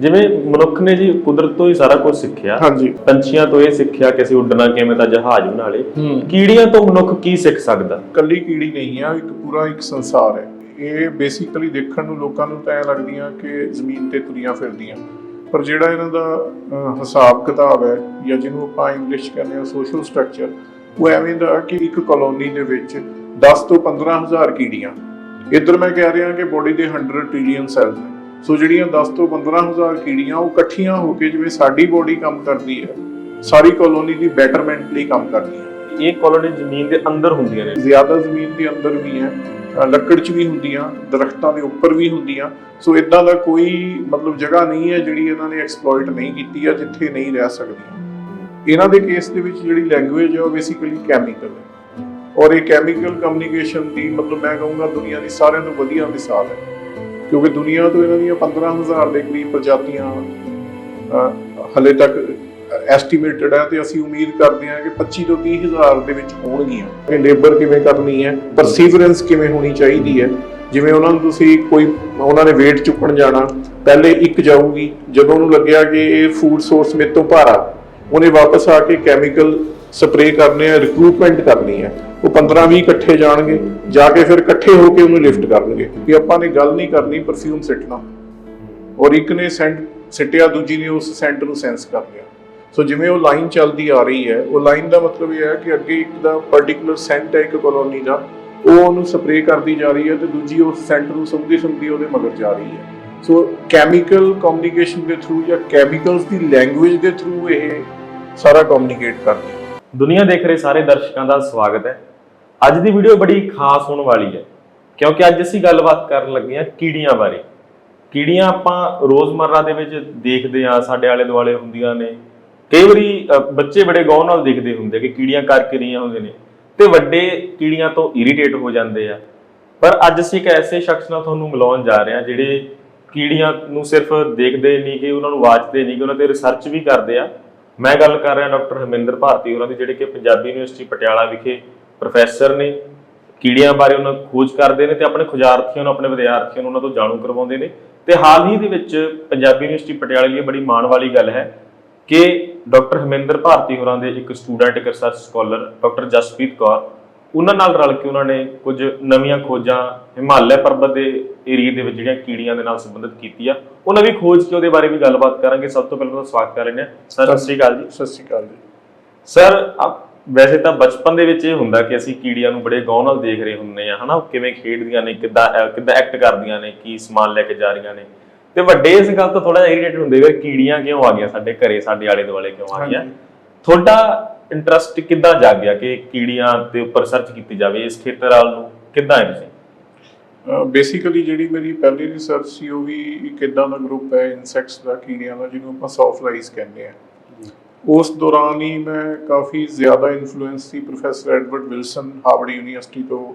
ਜਿਵੇਂ ਮਨੁੱਖ ਨੇ ਜੀ ਕੁਦਰਤ ਤੋਂ ਹੀ ਸਾਰਾ ਕੁਝ ਸਿੱਖਿਆ ਹਾਂਜੀ। ਪੰਛੀਆਂ ਤੋਂ ਇਹ ਸਿੱਖਿਆ ਕਿ ਅਸੀਂ ਉੱਡਣਾ ਕਿਵੇਂ ਤਾਂ ਜਹਾਜ਼ ਬਣਾ ਲੇ ਕੀੜੀਆਂ ਤੋਂ ਮਨੁੱਖ ਕੀ ਸਿੱਖ ਸਕਦਾ? ਕੱਲੀ ਕੀੜੀ ਨਹੀਂ ਆ ਇੱਕ ਪੂਰਾ ਇੱਕ ਸੰਸਾਰ ਹੈ। ਇਹ ਬੇਸਿਕਲੀ ਦੇਖਣ ਨੂੰ ਲੋਕਾਂ ਨੂੰ ਤਾਂ ਐ ਲੱਗਦੀਆਂ ਕਿ ਜ਼ਮੀਨ ਤੇ ਤੁਰੀਆਂ ਫਿਰਦੀਆਂ। ਪਰ ਜਿਹੜਾ ਇਹਨਾਂ ਦਾ ਹਿਸਾਬ ਕਿਤਾਬ ਹੈ ਜਾਂ ਜਿਹਨੂੰ ਆਪਾਂ ਇੰਗਲਿਸ਼ ਕਹਿੰਦੇ ਆ ਸੋਸ਼ਲ ਸਟਰਕਚਰ ਉਹ ਐਵੇਂ ਦਾ ਕਿ ਇੱਕ ਕਲੋਨੀ ਦੇ ਵਿੱਚ 10 ਤੋਂ 15000 ਕੀੜੀਆਂ। ਇੱਧਰ ਮੈਂ ਕਹਿ ਰਿਹਾ ਕਿ ਬੋਡੀ ਦੇ 100 ਟ੍ਰਿਲੀਅਨ ਸੈਲਸ ਨੇ। ਸੋ ਜਿਹੜੀਆਂ 10 ਤੋਂ 15000 ਕੀੜੀਆਂ ਉਹ ਇਕੱਠੀਆਂ ਹੋ ਕੇ ਜਿਵੇਂ ਸਾਡੀ ਬੋਡੀ ਕੰਮ ਕਰਦੀ ਹੈ ਸਾਰੀ ਕਲੋਨੀ ਦੀ ਬੈਟਰਮੈਂਟ ਲਈ ਕੰਮ ਕਰਦੀਆਂ ਇਹ ਕਲੋਨੀ ਜ਼ਮੀਨ ਦੇ ਅੰਦਰ ਹੁੰਦੀਆਂ ਨੇ। ਜ਼ਿਆਦਾ ਜ਼ਮੀਨ ਦੇ ਅੰਦਰ ਵੀ ਹੈ ਲੱਕੜ 'ਚ ਵੀ ਹੁੰਦੀਆਂ ਦਰਖਤਾਂ ਦੇ ਉੱਪਰ ਵੀ ਹੁੰਦੀਆਂ। ਸੋ ਇਦਾਂ ਦਾ ਕੋਈ ਮਤਲਬ ਜਗ੍ਹਾ ਨਹੀਂ ਹੈ ਜਿਹੜੀ ਇਹਨਾਂ ਨੇ ਐਕਸਪਲੋਇਟ ਨਹੀਂ ਕੀਤੀ ਹੈ ਜਿੱਥੇ ਨਹੀਂ ਰਹਿ ਸਕਦੀਆਂ। ਇਹਨਾਂ ਦੇ ਕੇਸ ਦੇ ਵਿੱਚ ਜਿਹੜੀ ਲੈਂਗੁਏਜ ਹੈ ਉਹ ਬੇਸਿਕਲੀ ਕੈਮੀਕਲ ਹੈ। ਔਰ ਇਹ ਕੈਮੀਕਲ ਕਮਿਊਨੀਕੇਸ਼ਨ ਦੀ ਮਤਲਬ ਮੈਂ ਕਹੂੰਗਾ ਦੁਨੀਆ ਦੀ ਸਾਰਿਆਂ ਤੋਂ ਵਧੀਆ ਮਿਸਾਲ ਹੈ। ਕਿਉਂਕਿ ਦੁਨੀਆ ਤੋਂ ਇਹਨਾਂ ਦੀਆਂ 15000 ਦੇ ਕਰੀਬ ਪ੍ਰਜਾਤੀਆਂ ਅ, ਹਲੇ ਤੱਕ ਐਸਟੀਮੇਟਡ ਹੈ ਤੇ ਅਸੀਂ ਉਮੀਦ ਕਰਦੇ ਹਾਂ ਕਿ 25 ਤੋਂ 30 ਹਜ਼ਾਰ ਦੇ ਵਿੱਚ ਹੋਣਗੀਆਂ। ਕਿ ਲੇਬਰ ਕਿਵੇਂ ਕਰਨੀ ਹੈ ਪਰਸੀਵਰੈਂਸ ਕਿਵੇਂ ਹੋਣੀ ਚਾਹੀਦੀ ਹੈ ਜਿਵੇਂ ਉਹਨਾਂ ਨੂੰ ਤੁਸੀਂ ਕੋਈ ਉਹਨਾਂ ਨੇ weight ਚੁੱਕਣ ਜਾਣਾ ਪਹਿਲੇ ਇੱਕ ਜਾਊਗੀ ਜਦੋਂ ਉਹਨੂੰ ਲੱਗਿਆ ਕਿ ਇਹ ਫੂਡ ਸੋਰਸ ਮੇਰੇ ਤੋਂ ਭਾਰਾ ਉਹਨੇ ਵਾਪਸ ਆ ਕੇ ਕੈਮੀਕਲ ਸਪਰੇਅ ਕਰਨੇ ਆ ਰਿਕਰੂਟਮੈਂਟ ਕਰਨੀ ਹੈ। ਉਹ 15 20 ਇਕੱਠੇ ਜਾਣਗੇ, ਜਾ ਕੇ ਫਿਰ ਇਕੱਠੇ ਹੋ ਕੇ ਉਹਨੂੰ ਲਿਫਟ ਕਰਨਗੇ ਕਿ ਆਪਾਂ ਨੇ ਗੱਲ ਨਹੀਂ ਕਰਨੀ ਪਰਫਿਊਮ ਸਿੱਟਣਾ। ਔਰ ਇੱਕ ਨੇ ਸੈਂਟ ਸਿੱਟਿਆ, ਦੂਜੀ ਨੇ ਉਸ ਸੈਂਟ ਨੂੰ ਸੈਂਸ ਕਰ ਲਿਆ। ਸੋ ਜਿਵੇਂ ਉਹ ਲਾਈਨ ਚੱਲਦੀ ਆ ਰਹੀ ਹੈ, ਉਹ ਲਾਈਨ ਦਾ ਮਤਲਬ ਇਹ ਹੈ ਕਿ ਅੱਗੇ ਇੱਕ ਦਾ ਪਾਰਟਿਕੂਲਰ ਸੈਂਟ ਹੈ ਇੱਕ ਕਲੋਨੀ ਦਾ, ਉਹ ਉਹਨੂੰ ਸਪਰੇਅ ਕਰਦੀ ਜਾ ਰਹੀ ਹੈ ਤੇ ਦੂਜੀ ਉਸ ਸੈਂਟ ਨੂੰ ਸੁੰਘਦੀ ਸੁੰਘਦੀ ਉਹਦੇ ਮਗਰ ਜਾ ਰਹੀ ਹੈ। ਸੋ ਕੈਮੀਕਲ ਕਮਿਊਨੀਕੇਸ਼ਨ ਦੇ ਥਰੂ ਜਾਂ ਕੈਮੀਕਲਸ ਦੀ ਲੈਂਗੁਏਜ ਦੇ ਥਰੂ ਇਹ ਸਾਰਾ ਕਮਿਊਨੀਕੇਟ ਕਰਦੀ ਹੈ ਦੁਨੀਆ ਦੇਖ ਰਹੇ ਸਾਰੇ ਦਰਸ਼ਕਾਂ ਦਾ ਸਵਾਗਤ ਹੈ। ਅੱਜ ਦੀ ਵੀਡੀਓ ਬੜੀ ਖਾਸ ਹੋਣ ਵਾਲੀ ਹੈ, ਕਿਉਂਕਿ ਅੱਜ ਅਸੀਂ ਗੱਲਬਾਤ ਕਰਨ ਲੱਗੇ ਹਾਂ ਕੀੜੀਆਂ ਬਾਰੇ। ਕੀੜੀਆਂ ਆਪਾਂ ਰੋਜ਼ਮਰਰਾ ਦੇ ਵਿੱਚ ਦੇਖਦੇ ਆ ਸਾਡੇ ਆਲੇ ਦੁਆਲੇ ਹੁੰਦੀਆਂ ਨੇ। ਕਈ ਵਾਰੀ ਬੱਚੇ ਬੜੇ ਗੌਰ ਨਾਲ ਦੇਖਦੇ ਹੁੰਦੇ ਕਿ ਕੀੜੀਆਂ ਕਰਕੇ ਰਹੀਆਂ ਹੁੰਦੇ ਨੇ ਤੇ ਵੱਡੇ ਕੀੜੀਆਂ ਤੋਂ ਇਰੀਟੇਟ ਹੋ ਜਾਂਦੇ ਆ। ਪਰ ਅੱਜ ਅਸੀਂ ਇੱਕ ਐਸੇ ਸ਼ਖਸ ਨਾਲ ਤੁਹਾਨੂੰ ਮਿਲਾਉਣ ਜਾ ਰਹੇ ਹਾਂ, ਜਿਹੜੇ ਕੀੜੀਆਂ ਨੂੰ ਸਿਰਫ ਦੇਖਦੇ ਨਹੀਂ, ਕਿ ਉਹਨਾਂ ਨੂੰ ਵਾਚਦੇ ਨਹੀਂ, ਕਿ ਉਹਨਾਂ ਤੇ ਰਿਸਰਚ ਵੀ ਕਰਦੇ ਆ। ਮੈਂ ਗੱਲ ਕਰ ਰਿਹਾ ਡਾਕਟਰ ਹਰਮਿੰਦਰ ਭਾਰਤੀ ਹੋਰਾਂ ਦੀ, ਜਿਹੜੇ ਕਿ ਪੰਜਾਬੀ ਯੂਨੀਵਰਸਿਟੀ ਪਟਿਆਲਾ ਵਿਖੇ ਪ੍ਰੋਫੈਸਰ ਨੇ, ਕੀੜਿਆਂ ਬਾਰੇ ਉਹਨਾਂ ਖੋਜ ਕਰਦੇ ਨੇ ਤੇ ਆਪਣੇ ਖੋਜਾਰਥੀਆਂ ਨੂੰ, ਆਪਣੇ ਵਿਦਿਆਰਥੀਆਂ ਨੂੰ ਉਹਨਾਂ ਤੋਂ ਜਾਣੂ ਕਰਵਾਉਂਦੇ ਨੇ। ਤੇ ਹਾਲ ਹੀ ਦੇ ਵਿੱਚ ਪੰਜਾਬੀ ਯੂਨੀਵਰਸਿਟੀ ਪਟਿਆਲਾ ਲਈ ਇਹ ਬੜੀ ਮਾਣ ਵਾਲੀ ਗੱਲ ਹੈ ਕਿ ਡਾਕਟਰ ਹਰਮਿੰਦਰ ਭਾਰਤੀ ਹੋਰਾਂ ਦੇ ਇੱਕ ਸਟੂਡੈਂਟ, ਇੱਕ research scholar, doctor Jaspreet Kaur ਉਹਨਾਂ ਨਾਲ ਰਲ ਕੇ ਉਹਨਾਂ ਨੇ ਕੁਝ ਨਵੀਆਂ ਖੋਜਾਂ ਹਿਮਾਲਿਆ ਪਰਬਤ ਦੇ ਏਰੀਆ ਦੇ ਵਿੱਚ ਜਿਹੜੀਆਂ ਕੀੜੀਆਂ ਦੇ ਨਾਲ ਸੰਬੰਧਿਤ ਕੀਤੀ ਆ ਉਹ ਨਵੀਂ ਖੋਜ ਕੀ ਉਹਦੇ ਬਾਰੇ ਵੀ ਗੱਲਬਾਤ ਕਰਾਂਗੇ। ਸਭ ਤੋਂ ਪਹਿਲਾਂ ਤਾਂ ਸਵਾਗਤ ਕਰ ਹਾਂ। ਸਰ ਸਤਿ ਸ਼੍ਰੀ ਅਕਾਲ ਜੀ। ਸਤਿ ਸ਼੍ਰੀ ਅਕਾਲ ਜੀ। ਸਰ ਆਪ- ਵੈਸੇ ਤਾਂ ਬਚਪਨ ਦੇ ਵਿੱਚ ਇਹ ਹੁੰਦਾ ਕਿ ਅਸੀਂ ਕੀੜੀਆਂ ਨੂੰ ਬੜੇ ਗੌਰ ਨਾਲ ਦੇਖ ਰਹੇ ਹੁੰਨੇ ਆ ਹਨਾ? ਉਹ ਕਿਵੇਂ ਖੇਡਦੀਆਂ ਨੇ ਕਿੱਦਾਂ ਅਹ ਕਿੱਦਾਂ ਐਕਟ ਕਰਦੀਆਂ ਨੇ ਕੀ ਸਮਾਨ ਲੈ ਕੇ ਜਾ ਰਹੀਆਂ ਨੇ। ਤੇ ਵੱਡੇ ਇਸ ਗੱਲ ਤੋਂ ਥੋੜਾ ਜਿਹਾ ਇਰੀਟੇਟ ਹੁੰਦੇ ਵੀ ਕੀੜੀਆਂ ਕਿਉਂ ਆ ਗਈਆਂ ਸਾਡੇ ਘਰੇ ਸਾਡੇ ਆਲੇ ਦੁਆਲੇ ਕਿਉਂ ਆ ਗਈਆਂ? ਹਾਂਜੀ। ਤੁਹਾਡਾ ਇੰਟਰਸਟ ਕਿੱਦਾਂ ਜਾਗ ਗਿਆ ਕਿ ਕੀੜੀਆਂ ਦੇ ਉੱਪਰ ਰਿਸਰਚ ਕੀਤੀ ਜਾਵੇ ਇਸ ਖੇਤਰ ਵੱਲ ਨੂੰ? ਕਿੱਦਾਂ ਹੈ ਤੁਸੀਂ? ਬੇਸਿਕਲੀ ਜਿਹੜੀ ਮੇਰੀ ਪਹਿਲੀ ਰਿਸਰਚ ਸੀ, ਉਹ ਵੀ ਇੱਕ ਇਦਾਂ ਦਾ ਗਰੁੱਪ ਹੈ ਇਨਸੈਕਟਸ ਦਾ, ਕੀੜਿਆਂ ਦਾ, ਜਿਹਨੂੰ ਆਪਾਂ ਸੌਫਲਾਈਜ਼ ਕਹਿੰਦੇ ਆ ਉਸ ਦੌਰਾਨ ਹੀ ਮੈਂ ਕਾਫੀ ਜ਼ਿਆਦਾ ਇਨਫਲੂਐਂਸ ਸੀ professor Edward Wilson Harvard university ਤੋਂ।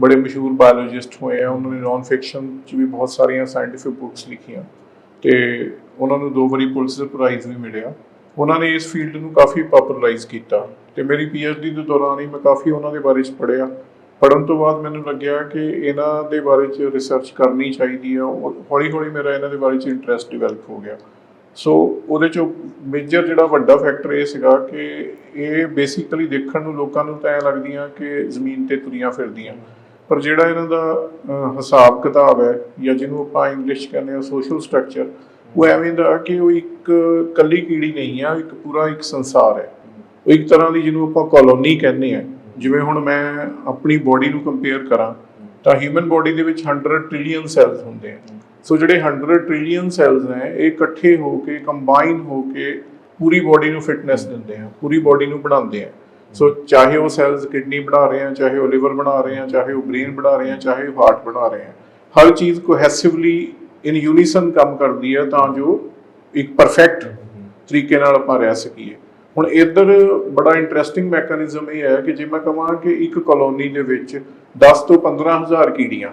ਬੜੇ ਮਸ਼ਹੂਰ ਬਾਇਓਲੋਜਿਸਟ ਹੋਏ ਆ, ਉਹਨਾਂ ਨੇ ਨੌਨ ਫਿਕਸ਼ਨ ਚ ਵੀ ਬਹੁਤ ਸਾਰੀਆਂ ਸਾਇੰਟਿਫਿਕ ਬੁੱਕਸ ਲਿਖੀਆਂ। ਤੇ ਉਹਨਾਂ ਨੂੰ ਦੋ ਵਾਰੀ ਪੁਲਿਸਰ ਪ੍ਰਾਈਜ਼ ਵੀ ਮਿਲਿਆ। ਉਹਨਾਂ ਨੇ ਇਸ ਫੀਲਡ ਨੂੰ ਕਾਫੀ ਪਪੂਲਰਾਈਜ਼ ਕੀਤਾ ਤੇ ਮੇਰੀ ਪੀਐਚਡੀ ਦੇ ਦੌਰਾਨ ਹੀ ਮੈਂ ਕਾਫੀ ਉਹਨਾਂ ਦੇ ਬਾਰੇ ਚ ਪੜ੍ਹਿਆ। ਪੜਨ ਤੋਂ ਬਾਅਦ ਮੈਨੂੰ ਲੱਗਿਆ ਕਿ ਇਹਨਾਂ ਦੇ ਬਾਰੇ ਚ ਰਿਸਰਚ ਕਰਨੀ ਚਾਹੀਦੀ ਹੈ ਹੌਲੀ ਹੌਲੀ ਮੇਰਾ ਇਹਨਾਂ ਦੇ ਬਾਰੇ ਚ ਇੰਟਰਸਟ ਡਿਵੈਲਪ ਹੋ ਗਿਆ। ਸੋ ਉਹਦੇ ਚੋਂ ਮੇਜਰ ਜਿਹੜਾ ਵੱਡਾ ਫੈਕਟਰ ਇਹ ਸੀਗਾ ਕਿ ਇਹ ਬੇਸਿਕਲੀ ਦੇਖਣ ਨੂੰ ਲੋਕਾਂ ਨੂੰ ਤਾਂ ਐ ਲੱਗਦੀਆਂ ਕਿ ਜ਼ਮੀਨ ਤੇ ਤੁਰੀਆਂ ਫਿਰਦੀਆਂ। ਪਰ ਜਿਹੜਾ ਇਹਨਾਂ ਦਾ ਹਿਸਾਬ ਕਿਤਾਬ ਹੈ ਜਾਂ ਜਿਹਨੂੰ ਆਪਾਂ ਇੰਗਲਿਸ਼ ਕਹਿੰਦੇ ਆ ਸੋਸ਼ਲ ਸਟਰਕਚਰ ਉਹ ਐਵੇਂ ਦਾ ਕਿ ਉਹ ਇੱਕ ਕੱਲੀ ਕੀੜੀ ਨਹੀਂ ਆ, ਇੱਕ ਪੂਰਾ ਇੱਕ ਸੰਸਾਰ ਹੈ। ਉਹ ਇੱਕ ਤਰ੍ਹਾਂ ਦੀ ਜਿਹਨੂੰ ਆਪਾਂ ਕਲੋਨੀ ਕਹਿੰਦੇ ਆ। ਜਿਵੇਂ ਹੁਣ ਮੈਂ ਆਪਣੀ ਬੋਡੀ ਨੂੰ ਕੰਪੇਅਰ ਕਰਾਂ, ਤਾਂ ਹਿਊਮਨ ਬੋਡੀ ਦੇ ਵਿੱਚ 100 ਟ੍ਰਿਲੀਅਨ ਸੈਲਸ ਹੁੰਦੇ ਆ। ਸੋ ਜਿਹੜੇ 100 ਟ੍ਰਿਲੀਅਨ ਸੈਲਸ ਨੇ, ਇਹ ਇਕੱਠੇ ਹੋ ਕੇ ਕੰਬਾਈਨ ਹੋ ਕੇ ਪੂਰੀ ਬੋਡੀ ਨੂੰ ਫਿਟਨੈਸ ਦਿੰਦੇ ਆ, ਪੂਰੀ ਬੋਡੀ ਨੂੰ ਬਣਾਉਂਦੇ ਆ। ਸੋ ਚਾਹੇ ਉਹ ਸੈਲਸ ਕਿਡਨੀ ਬਣਾ ਰਹੇ ਆ, ਚਾਹੇ ਉਹ ਲਿਵਰ ਬਣਾ ਰਹੇ ਆ, ਚਾਹੇ ਉਹ ਬ੍ਰੇਨ ਬਣਾ ਰਹੇ ਆ, ਚਾਹੇ ਉਹ ਹਾਰਟ ਬਣਾ ਰਹੇ ਆ। ਹਰ ਚੀਜ਼ ਕੋਹੈਸਿਵਲੀ ਇਨ ਯੂਨੀਸਨ ਕੰਮ ਕਰਦੀ ਹੈ ਤਾਂ ਜੋ ਇੱਕ ਪਰਫੈਕਟ ਤਰੀਕੇ ਨਾਲ ਆਪਾਂ ਰਹਿ ਸਕੀਏ। ਹੁਣ ਇੱਧਰ ਬੜਾ ਇੰਟਰਸਟਿੰਗ ਮੈਕੈਨਿਜ਼ਮ ਇਹ ਹੈ ਕਿ ਜੇ ਮੈਂ ਕਹਾਂ ਕਿ ਇੱਕ ਕਲੋਨੀ ਦੇ ਵਿੱਚ 10 ਤੋਂ 15000 ਕੀੜੀਆਂ,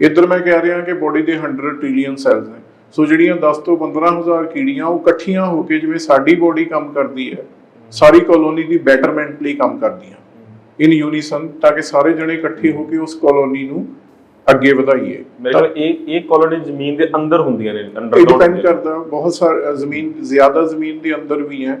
ਇੱਧਰ ਮੈਂ ਕਹਿ ਰਿਹਾ ਕਿ ਬੋਡੀ ਦੇ 100 ਟ੍ਰਿਲੀਅਨ ਸੈਲਸ ਨੇ। ਸੋ ਜਿਹੜੀਆਂ 10 ਤੋਂ 15000 ਕੀੜੀਆਂ ਉਹ ਇਕੱਠੀਆਂ ਹੋ ਕੇ ਜਿਵੇਂ ਸਾਡੀ ਬੋਡੀ ਕੰਮ ਕਰਦੀ ਹੈ, ਸਾਰੀ ਕਲੋਨੀ ਦੀ ਬੈਟਰਮੈਂਟ ਲਈ ਕੰਮ ਕਰਦੀਆਂ। ਇਨ ਯੂਨੀਸਨ ਤਾਂ ਕਿ ਸਾਰੇ ਜਣੇ ਇਕੱਠੇ ਹੋ ਕੇ ਉਸ ਕਲੋਨੀ ਨੂੰ ਅੱਗੇ ਵਧਾਈਏ। ਮੇਰੇ ਖਿਆਲ ਇਹ ਇਹ ਕਾਲੋਨੀ ਜ਼ਮੀਨ ਦੇ ਅੰਦਰ ਹੁੰਦੀਆਂ ਨੇ ਇਹ ਅੰਡਰਗਰਾਉਂਡ ਡਿਪੈਂਡ ਕਰਦਾ ਬਹੁਤ ਸਾਰ ਜ਼ਮੀਨ ਜ਼ਿਆਦਾ ਜ਼ਮੀਨ ਦੇ ਅੰਦਰ ਵੀ ਹੈ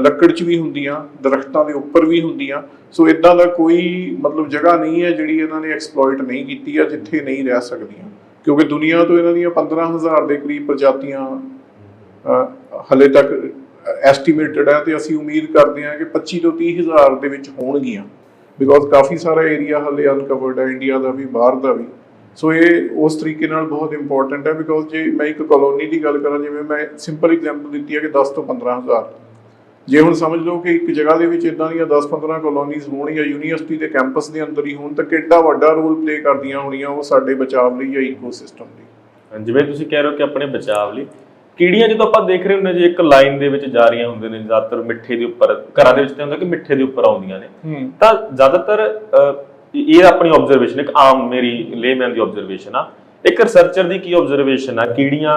ਲੱਕੜ 'ਚ ਵੀ ਹੁੰਦੀਆਂ ਦਰਖਤਾਂ ਦੇ ਉੱਪਰ ਵੀ ਹੁੰਦੀਆਂ। ਸੋ ਇਦਾਂ ਦਾ ਕੋਈ ਮਤਲਬ ਜਗ੍ਹਾ ਨਹੀਂ ਹੈ ਜਿਹੜੀ ਇਹਨਾਂ ਨੇ ਐਕਸਪਲੋਇਟ ਨਹੀਂ ਕੀਤੀ ਹੈ ਜਿੱਥੇ ਨਹੀਂ ਰਹਿ ਸਕਦੀਆਂ। ਕਿਉਂਕਿ ਦੁਨੀਆ ਤੋਂ ਇਹਨਾਂ ਦੀਆਂ 15000 ਦੇ ਕਰੀਬ ਪ੍ਰਜਾਤੀਆਂ ਹਲੇ ਤੱਕ ਐਸਟੀਮੇਟਡ ਹੈ ਤੇ ਅਸੀਂ ਉਮੀਦ ਕਰਦੇ ਹਾਂ ਕਿ 25 ਤੋਂ 30000 ਦੇ ਵਿੱਚ ਹੋਣਗੀਆਂ। ਬਿਕੋਜ਼ ਕਾਫੀ ਸਾਰਾ ਏਰੀਆ ਹਲੇ ਅਨਕਵਰਡ ਹੈ ਇੰਡੀਆ ਦਾ ਵੀ ਬਾਹਰ ਦਾ ਵੀ। ਸੋ ਇਹ ਉਸ ਤਰੀਕੇ ਨਾਲ ਬਹੁਤ ਇੰਪੋਰਟੈਂਟ ਹੈ ਬਿਕੋਜ਼ ਜੇ ਮੈਂ ਇੱਕ ਕਲੋਨੀ ਦੀ ਗੱਲ ਕਰਾਂ ਜਿਵੇਂ ਮੈਂ ਸਿੰਪਲ ਐਗਜ਼ਾਮਪਲ ਦਿੱਤੀ ਹੈ ਕਿ 10 ਤੋਂ 15000 ਜੇ ਹੁਣ ਸਮਝ ਲਓ ਕਿ ਇੱਕ ਜਗ੍ਹਾ ਦੇ ਵਿੱਚ ਇਦਾਂ ਦੀਆਂ 10-15 ਕਲੋਨੀਜ਼ ਹੋਣ ਜਾਂ ਯੂਨੀਵਰਸਿਟੀ ਦੇ ਕੈਂਪਸ ਦੇ ਅੰਦਰ ਹੀ ਹੋਣ ਤਾਂ ਕਿੰਨਾ ਵੱਡਾ ਰੋਲ ਪਲੇ ਕਰਦੀਆਂ ਹੋਣੀਆਂ ਉਹ ਸਾਡੇ ਬਚਾਅ ਲਈ ਜਾਂ ਇਕੋਸਿਸਟਮ ਲਈ। ਜਿਵੇਂ ਤੁਸੀਂ ਕਹਿ ਰਹੇ ਹੋ ਕਿ ਆਪਣੇ ਬਚਾਵ ਲਈ। ਕੀੜੀਆਂ ਜਦੋਂ ਆਪਾਂ ਦੇਖ ਰਹੇ ਹੁੰਦੇ ਜੇ ਇੱਕ ਲਾਈਨ ਦੇ ਵਿੱਚ ਜਾ ਰਹੀਆਂ ਹੁੰਦੇ ਨੇ ਜ਼ਿਆਦਾਤਰ ਮਿੱਠੇ ਦੇ ਉੱਪਰ ਘਰਾਂ ਦੇ ਵਿੱਚ ਤੇ ਹੁੰਦਾ ਕਿ ਮਿੱਠੇ ਦੇ ਉੱਪਰ ਆਉਂਦੀਆਂ ਨੇ। ਤਾਂ ਜ਼ਿਆਦਾਤਰ ਇਹ ਆਪਣੀ ਆਬਜ਼ਰਵੇਸ਼ਨ ਇੱਕ ਆਮ ਮੇਰੀ ਲੇਮੈਨ ਦੀ ਆਬਜ਼ਰਵੇਸ਼ਨ ਆ। ਇੱਕ ਰਿਸਰਚਰ ਦੀ ਕੀ ਆਬਜ਼ਰਵੇਸ਼ਨ ਆ? ਕੀੜੀਆਂ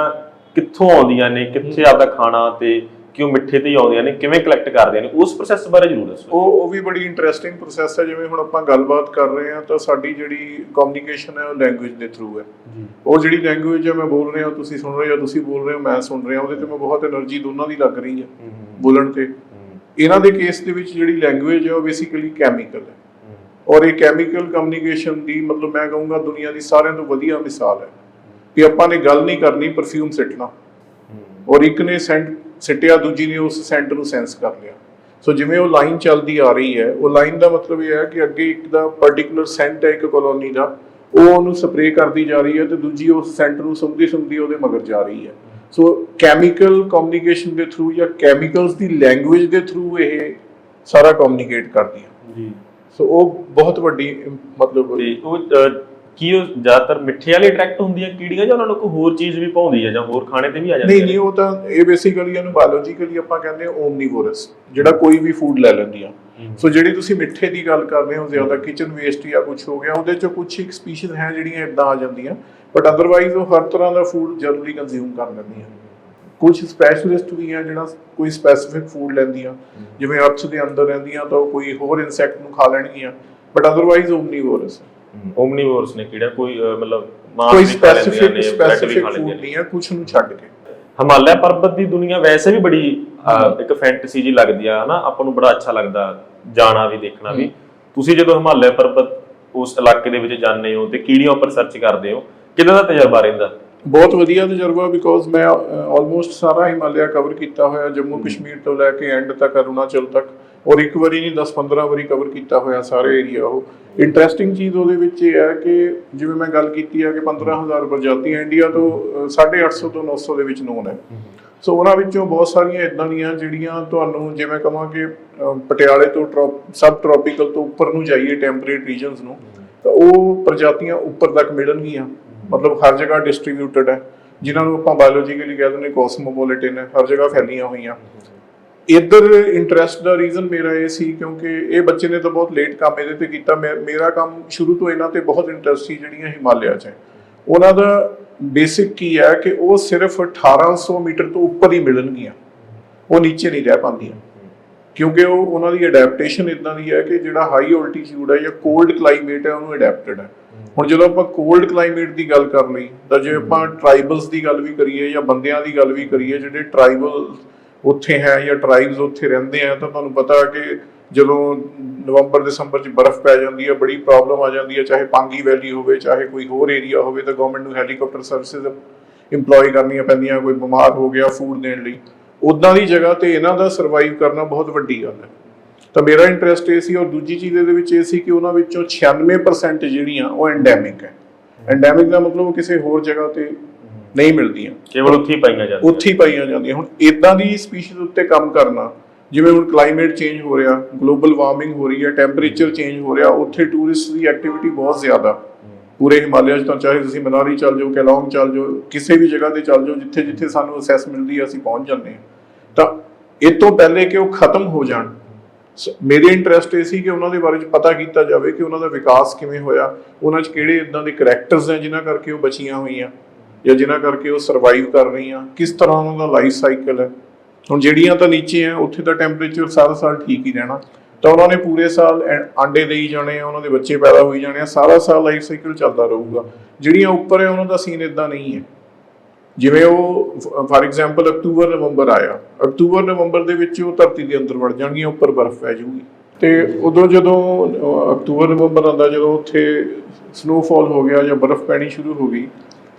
ਕਿੱਥੋਂ ਆਉਂਦੀਆਂ ਨੇ? ਕਿੱਥੇ ਆਪਦਾ ਖਾਣਾ ਤੇ ਕਿਉਂ ਮਿੱਠੇ ਤੇ ਆਉਂਦੀਆਂ ਨੇ? ਕਿਵੇਂ ਕਲੈਕਟ ਕਰਦੀਆਂ ਨੇ? ਉਸ ਪ੍ਰੋਸੈਸ ਬਾਰੇ ਜ਼ਰੂਰ ਦੱਸੋ। ਉਹ ਉਹ ਵੀ ਬੜੀ ਇੰਟਰਸਟਿੰਗ ਪ੍ਰੋਸੈਸ ਹੈ ਜਿਵੇਂ ਹੁਣ ਆਪਾਂ ਗੱਲਬਾਤ ਕਰ ਰਹੇ ਹਾਂ ਤਾਂ ਸਾਡੀ ਜਿਹੜੀ ਕਮਿਊਨੀਕੇਸ਼ਨ ਹੈ ਉਹ ਲੈਂਗੁਏਜ ਦੇ ਥਰੂ ਹੈ। ਉਹ ਜਿਹੜੀ ਲੈਂਗੁਏਜ ਹੈ ਮੈਂ ਬੋਲ ਰਿਹਾ ਤੁਸੀਂ ਸੁਣ ਰਹੇ ਹੋ ਤੁਸੀਂ ਬੋਲ ਰਹੇ ਹੋ ਮੈਂ ਸੁਣ ਰਿਹਾ ਉਹਦੇ ਤੇ ਮੈਂ ਬਹੁਤ એનર્ਜੀ ਦੋਨਾਂ ਦੀ ਲੱਗ ਰਹੀ ਹੈ ਬੋਲਣ ਤੇ। ਇਹਨਾਂ ਦੇ ਕੇਸ ਦੇ ਵਿੱਚ ਜਿਹੜੀ ਲੈਂਗੁਏਜ ਹੈ ਉਹ ਬੇਸਿਕਲੀ ਕੈਮੀਕਲ ਹੈ। ਔਰ ਇਹ ਕੈਮੀਕਲ ਕਮਿਊਨੀਕੇਸ਼ਨ ਦੀ ਮਤਲਬ ਮੈਂ ਕਹੂੰਗਾ ਦੁਨੀਆ ਦੀ ਸਾਰਿਆਂ ਤੋਂ ਵਧੀਆ ਮਿਸਾਲ ਹੈ ਕਿ ਆਪਾਂ ਨੇ ਗੱਲ ਨਹੀਂ ਕਰਨੀ ਪਰਫਿਊਮ ਸਿੱਟਣਾ। ਔਰ ਇੱਕ ਨੇ ਸੈਂਟ ਸਿੱਟਿਆ ਦੂਜੀ ਨੇ ਉਸ ਸੈਂਟ ਨੂੰ ਸੈਂਸ ਕਰ ਲਿਆ। ਸੋ ਜਿਵੇਂ ਉਹ ਲਾਈਨ ਚੱਲਦੀ ਆ ਰਹੀ ਹੈ ਉਹ ਲਾਈਨ ਦਾ ਮਤਲਬ ਇਹ ਹੈ ਕਿ ਅੱਗੇ ਇੱਕ ਦਾ ਪਾਰਟਿਕੂਲਰ ਸੈਂਟ ਹੈ ਇੱਕ ਕਲੋਨੀ ਦਾ ਉਹ ਉਹਨੂੰ ਸਪਰੇਅ ਕਰਦੀ ਜਾ ਰਹੀ ਹੈ ਤੇ ਦੂਜੀ ਉਸ ਸੈਂਟ ਨੂੰ ਸੁੰਘਦੀ ਸੁੰਘਦੀ ਉਹਦੇ ਮਗਰ ਜਾ ਰਹੀ ਹੈ। ਸੋ ਕੈਮੀਕਲ ਕਮਿਊਨੀਕੇਸ਼ਨ ਦੇ ਥਰੂ ਜਾਂ ਕੈਮੀਕਲਸ ਦੀ ਲੈਂਗੁਏਜ ਦੇ ਥਰੂ ਇਹ ਸਾਰਾ ਕਮਿਊਨੀਕੇਟ ਕਰਦੀ ਹੈ। ਜੀ। ਸੋ ਉਹ ਬਹੁਤ ਵੱਡੀ ਮਤਲਬ ਤੇ ਉਹ ਕੀ ਉਹ ਜ਼ਿਆਦਾਤਰ ਮਿੱਠੇ ਵਾਲੀ ਅਟਰੈਕਟ ਹੁੰਦੀਆਂ ਕੀੜੀਆਂ ਜਾਂ ਉਹਨਾਂ ਨੂੰ ਕੋਈ ਹੋਰ ਚੀਜ਼ ਵੀ ਪਾਉਂਦੀ ਹੈ ਜਾਂ ਹੋਰ ਖਾਣੇ ਤੇ ਵੀ ਆ ਨਹੀਂ ਜਾਂਦੀਆਂ ਨਹੀਂ ਉਹ ਤਾਂ ਇਹ ਬੇਸਿਕਲੀ ਇਹਨੂੰ ਬਾਇਓਲੋਜੀਕਲੀ ਆਪਾਂ ਕਹਿੰਦੇ ਓਮਨੀਵੋਰਸ ਜਿਹੜਾ ਕੋਈ ਵੀ ਫੂਡ ਲੈ ਲੈਂਦੀਆਂ ਸੋ ਜਿਹੜੀ ਤੁਸੀਂ ਮਿੱਠੇ ਦੀ ਗੱਲ ਕਰ ਰਹੇ ਹੋ ਜ਼ਿਆਦਾ ਕਿਚਨ ਵੇਸਟ ਜਾਂ ਕੁਝ ਹੋ ਗਿਆ ਉਹਦੇ ਚੋਂ ਕੁਝ ਇੱਕ ਸਪੀਸੀਜ਼ ਹੈ ਜਿਹੜੀਆਂ ਇਦਾਂ ਆ ਜਾਂਦੀਆਂ ਬਟ ਅਦਰਵਾਈਜ਼ ਉਹ ਹਰ ਤਰ੍ਹਾਂ ਦਾ ਫੂਡ ਜਨਰਲੀ ਕੰਜ਼ਿਊਮ ਕਰ ਲੈਂਦੀਆਂ ਕੁਝ ਸਪੈਸ਼ਲਿਸਟ ਵੀ ਆ ਜਿਹੜਾ ਕੋਈ ਸਪੈਸੀਫਿਕ ਫੂਡ ਲੈਂਦੀਆਂ ਜਿਵੇਂ ਅਰਥ ਦੇ ਅੰਦਰ ਰਹਿੰਦੀਆਂ ਤਾਂ ਕੋਈ ਹੋਰ ਇਨਸੈਕਟ ਨੂੰ ਖਾ ਲੈਣਗੀਆਂ। ਬਟ ਅਦਰਵਾਈਜ਼ ਓਮਨੀਵੋਰਸ ਓਮਨੀਵੋਰਸ ਨੇ ਕੀੜਾ ਕੋਈ ਮਤਲਬ ਮਾंस ਕੋਈ ਸਪੈਸੀਫਿਕ ਸਪੈਸੀਫਿਕ ਫੂਡ। ਨਹੀਂ ਹੈ ਕੁਝ ਨੂੰ ਛੱਡ ਕੇ। ਹਿਮਾਲਿਆ ਪਰਬਤ ਦੀ ਦੁਨੀਆ ਵੈਸੇ ਵੀ ਬੜੀ ਇੱਕ ਫੈਂਟਸੀ ਜੀ ਲੱਗਦੀ ਆ ਹਨਾ? ਆਪਾਂ ਨੂੰ ਬੜਾ ਅੱਛਾ ਲੱਗਦਾ ਜਾਣਾ ਵੀ ਦੇਖਣਾ ਵੀ। ਤੁਸੀਂ ਜਦੋਂ ਹਿਮਾਲਿਆ ਪਰਬਤ ਉਸ ਇਲਾਕੇ ਦੇ ਵਿੱਚ ਜਾਂਦੇ ਹੋ ਤੇ ਕੀੜੀਆਂ ਉੱਪਰ ਸਰਚ ਕਰਦੇ ਹੋ ਕਿਦਾਂ ਦਾ ਤਜਰਬਾ ਰਹਿੰਦਾ? ਬਹੁਤ ਵਧੀਆ ਤਜਰਬਾ ਬਿਕੋਜ਼ ਮੈਂ ਆਲਮੋਸਟ ਸਾਰਾ ਹਿਮਾਲਿਆ ਕਵਰ ਕੀਤਾ ਹੋਇਆ ਜੰਮੂ ਕਸ਼ਮੀਰ ਤੋਂ ਲੈ ਕੇ ਐਂਡ ਤੱਕ ਅਰੁਣਾਚਲ ਤੱਕ ਔਰ ਇੱਕ ਵਾਰੀ ਨਹੀਂ 10-15 ਵਾਰੀ ਕਵਰ ਕੀਤਾ ਹੋਇਆ ਸਾਰੇ ਏਰੀਆ ਉਹ। ਇੰਟਰਸਟਿੰਗ ਚੀਜ਼ ਉਹਦੇ ਵਿੱਚ ਇਹ ਹੈ ਕਿ ਜਿਵੇਂ ਮੈਂ ਗੱਲ ਕੀਤੀ ਹੈ ਕਿ 15000 ਪ੍ਰਜਾਤੀਆਂ ਇੰਡੀਆ ਤੋਂ ਅਹ, 850 ਤੋਂ 900 ਦੇ ਵਿੱਚ ਨੋਨ ਹੈ। ਸੋ ਉਹਨਾਂ ਵਿੱਚੋਂ ਬਹੁਤ ਸਾਰੀਆਂ ਇਦਾਂ ਦੀਆਂ ਜਿਹੜੀਆਂ ਤੁਹਾਨੂੰ ਜਿਵੇਂ ਕਹਾਂ ਕਿ ਪਟਿਆਲੇ ਤੋਂ ਸਬ ਟ੍ਰੋਪੀਕਲ ਤੋਂ ਉੱਪਰ ਨੂੰ ਜਾਈਏ ਟੈਂਪਰੇਟ ਰੀਜਨਸ ਨੂੰ ਤਾਂ ਉਹ ਪ੍ਰਜਾਤੀਆਂ ਉੱਪਰ ਤੱਕ ਮਿਲਣਗੀਆਂ। ਮਤਲਬ ਹਰ ਜਗ੍ਹਾ ਡਿਸਟ੍ਰੀਬਿਊਟਡ ਹੈ। ਜਿਨ੍ਹਾਂ ਨੂੰ ਆਪਾਂ ਬਾਇਓਲੋਜੀਕਲੀ ਕਹਿ ਦਿੰਦੇ ਕੋਸਮੋਪੋਲਿਟਨ ਹੈ, ਹਰ ਜਗ੍ਹਾ ਫੈਲੀਆਂ ਹੋਈਆਂ। ਇੱਧਰ ਇੰਟਰਸਟ ਦਾ ਰੀਜ਼ਨ ਮੇਰਾ ਇਹ ਸੀ ਕਿਉਂਕਿ ਇਹ ਬੱਚੇ ਨੇ ਤਾਂ ਬਹੁਤ ਲੇਟ ਕੰਮ ਇਹਦੇ ਤੇ ਕੀਤਾ। ਮੈਂ- ਮੇਰਾ ਕੰਮ ਸ਼ੁਰੂ ਤੋਂ ਇਹਨਾਂ ਤੇ ਬਹੁਤ ਇੰਟਰਸਟ ਸੀ ਜਿਹੜੀਆਂ ਹਿਮਾਲਿਆ 'ਚ ਉਹਨਾਂ ਦਾ ਬੇਸਿਕ ਕੀ ਹੈ ਕਿ ਉਹ ਸਿਰਫ 1800 ਮੀਟਰ ਤੋਂ ਉੱਪਰ ਹੀ ਮਿਲਣਗੀਆਂ। ਉਹ ਨੀਚੇ ਨਹੀਂ ਰਹਿ ਪਾਉਂਦੀਆਂ। ਕਿਉਂਕਿ ਉਹ, ਉਹਨਾਂ ਦੀ ਅਡੈਪਟੇਸ਼ਨ ਇਦਾਂ ਦੀ ਹੈ ਕਿ ਜਿਹੜਾ ਹਾਈ ਆਲਟੀਟਿਊਡ ਹੈ ਜਾਂ ਕੋਲਡ ਕਲਾਈਮੇਟ ਹੈ, ਉਹਨੂੰ ਅਡੈਪਟਡ ਹੈ। ਹੁਣ ਜਦੋਂ ਆਪਾਂ ਕੋਲਡ ਕਲਾਈਮੇਟ ਦੀ ਗੱਲ ਕਰ ਲਈ ਤਾਂ ਜੇ ਆਪਾਂ ਟ੍ਰਾਈਬਲਸ ਦੀ ਗੱਲ ਵੀ ਕਰੀਏ ਜਾਂ ਬੰਦਿਆਂ ਦੀ ਗੱਲ ਵੀ ਕਰੀਏ ਜਿਹੜੇ ਟ੍ਰਾਈਬਲ ਉੱਥੇ ਹੈ ਜਾਂ ਟ੍ਰਾਈਬਸ ਉੱਥੇ ਰਹਿੰਦੇ ਆ ਤਾਂ ਤੁਹਾਨੂੰ ਪਤਾ ਕਿ ਜਦੋਂ ਨਵੰਬਰ ਦਸੰਬਰ ਚ ਬਰਫ਼ ਪੈ ਜਾਂਦੀ ਹੈ ਬੜੀ ਪ੍ਰੋਬਲਮ ਆ ਜਾਂਦੀ ਹੈ ਚਾਹੇ ਪਾਂਗੀ ਵੈਲੀ ਹੋਵੇ ਚਾਹੇ ਕੋਈ ਹੋਰ ਏਰੀਆ ਹੋਵੇ ਤਾਂ ਗਵਰਨਮੈਂਟ ਨੂੰ ਹੈਲੀਕਾਪਟਰ ਸਰਵਿਸਿਜ਼ ਇੰਪਲੋਏ ਕਰਨੀਆਂ ਪੈਂਦੀਆਂ ਕੋਈ ਬਿਮਾਰ ਹੋ ਗਿਆ ਫੂਡ ਦੇਣ ਲਈ। ਉਦਾਂ ਦੀ ਜਗ੍ਹਾ ਤੇ ਇਹਨਾਂ ਦਾ ਸਰਵਾਈਵ ਕਰਨਾ ਬਹੁਤ ਵੱਡੀ ਗੱਲ ਹੈ। ਤਾਂ ਮੇਰਾ ਇੰਟਰਸਟ ਇਹ ਸੀ ਔਰ ਦੂਜੀ ਚੀਜ਼ ਇਹਦੇ ਵਿੱਚ ਇਹ ਸੀ ਕਿ ਉਹਨਾਂ ਵਿੱਚੋਂ 96% ਜਿਹੜੀਆਂ ਉਹ ਐਂਡੈਮਿਕ ਹੈ। ਐਂਡੈਮਿਕ ਦਾ ਮਤਲਬ ਉਹ ਕਿਸੇ ਹੋਰ ਜਗ੍ਹਾ ਤੇ ਨਹੀਂ ਮਿਲਦੀਆਂ। ਕੇਵਲ ਉੱਥੇ ਹੀ ਪਾਈਆਂ ਜਾਂਦੀਆਂ। ਉੱਥੇ ਹੀ ਪਾਈਆਂ ਜਾਂਦੀਆਂ। ਹੁਣ ਇਦਾਂ ਦੀ ਸਪੀਸੀਜ਼ ਉੱਤੇ ਕੰਮ ਕਰਨਾ ਜਿਵੇਂ ਹੁਣ ਕਲਾਈਮੇਟ ਚੇਂਜ ਹੋ ਰਿਹਾ ਗਲੋਬਲ ਵਾਰਮਿੰਗ ਹੋ ਰਹੀ ਹੈ ਟੈਂਪਰੇਚਰ ਚੇਂਜ ਹੋ ਰਿਹਾ ਉੱਥੇ ਟੂਰਿਸਟ ਦੀ ਐਕਟੀਵਿਟੀ ਬਹੁਤ ਜ਼ਿਆਦਾ। ਪੂਰੇ ਹਿਮਾਲਿਆ 'ਚ ਤਾਂ ਚਾਹੇ ਤੁਸੀਂ ਮਨਾਲੀ ਚੱਲ ਜਾਓ ਕੈਲੋਂਗ ਚੱਲ ਜਾਓ ਕਿਸੇ ਵੀ ਜਗ੍ਹਾ ਤੇ ਚੱਲ ਜਾਓ ਜਿੱਥੇ ਜਿੱਥੇ ਸਾਨੂੰ ਅਸੈਸ ਮਿਲਦੀ ਹੈ ਅਸੀਂ ਪਹੁੰਚ ਜਾਂਦੇ ਹਾਂ। ਤਾਂ ਇਹ ਤੋਂ ਪਹਿਲੇ ਕਿ ਉਹ ਖਤਮ ਹੋ ਜਾਣ ਮੇਰੇ ਇੰਟਰਸਟ ਇਹ ਸੀ ਕਿ ਉਹਨਾਂ ਦੇ ਬਾਰੇ ਚ ਪਤਾ ਕੀਤਾ ਜਾਵੇ ਕਿ ਉਹਨਾਂ ਦਾ ਵਿਕਾਸ ਕਿਵੇਂ ਹੋਇਆ, ਉਹਨਾਂ 'ਚ ਕਿਹੜੇ ਇਦਾਂ ਦੇ ਕਰੈਕਟਰਸ ਹੈ ਜਿਨ੍ਹਾਂ ਕਰਕੇ ਉਹ ਬਚੀਆਂ ਹੋਈਆਂ ਜਾਂ ਜਿਨ੍ਹਾਂ ਕਰਕੇ ਉਹ ਸਰਵਾਈਵ ਕਰ ਰਹੀਆਂ, ਕਿਸ ਤਰ੍ਹਾਂ ਉਹਨਾਂ ਦਾ ਲਾਈਫ ਸਾਈਕਲ ਹੈ। ਹੁਣ ਜਿਹੜੀਆਂ ਤਾਂ ਨੀਚੇ ਆ ਉੱਥੇ ਤਾਂ ਟੈਂਪਰੇਚਰ ਸਾਰਾ ਸਾਲ ਠੀਕ ਹੀ ਰਹਿਣਾ। ਤਾਂ ਉਹਨਾਂ ਨੇ ਪੂਰੇ ਸਾਲ ਐ- ਆਂਡੇ ਦੇਈ ਜਾਣੇ ਆ, ਉਹਨਾਂ ਦੇ ਬੱਚੇ ਪੈਦਾ ਹੋਈ ਜਾਣੇ ਆ, ਸਾਰਾ ਸਾਲ ਲਾਈਫ ਸਾਈਕਲ ਚੱਲਦਾ ਰਹੂਗਾ। ਜਿਹੜੀਆਂ ਉੱਪਰ ਹੈ, ਉਹਨਾਂ ਦਾ ਸੀਨ ਇਦਾਂ ਨਹੀਂ ਹੈ। ਜਿਵੇਂ ਉਹ ਫਾਰ ਐਗਜ਼ਾਮਪਲ ਅਕਤੂਬਰ, ਨਵੰਬਰ ਆਇਆ। ਅਕਤੂਬਰ, ਨਵੰਬਰ ਦੇ ਵਿੱਚ ਉਹ ਧਰਤੀ ਦੇ ਅੰਦਰ ਵੜ ਜਾਣਗੀਆਂ, ਉੱਪਰ ਬਰਫ਼ ਪੈ ਜਾਊਗੀ। ਤੇ ਉਦੋਂ ਜਦੋਂ ਅਕਤੂਬਰ, ਨਵੰਬਰ ਆਉਂਦਾ, ਜਦੋਂ ਉੱਥੇ ਸਨੋਫਾਲ ਹੋ ਗਿਆ ਜਾਂ ਬਰਫ਼ ਪੈਣੀ ਸ਼ੁਰੂ ਹੋ ਗਈ,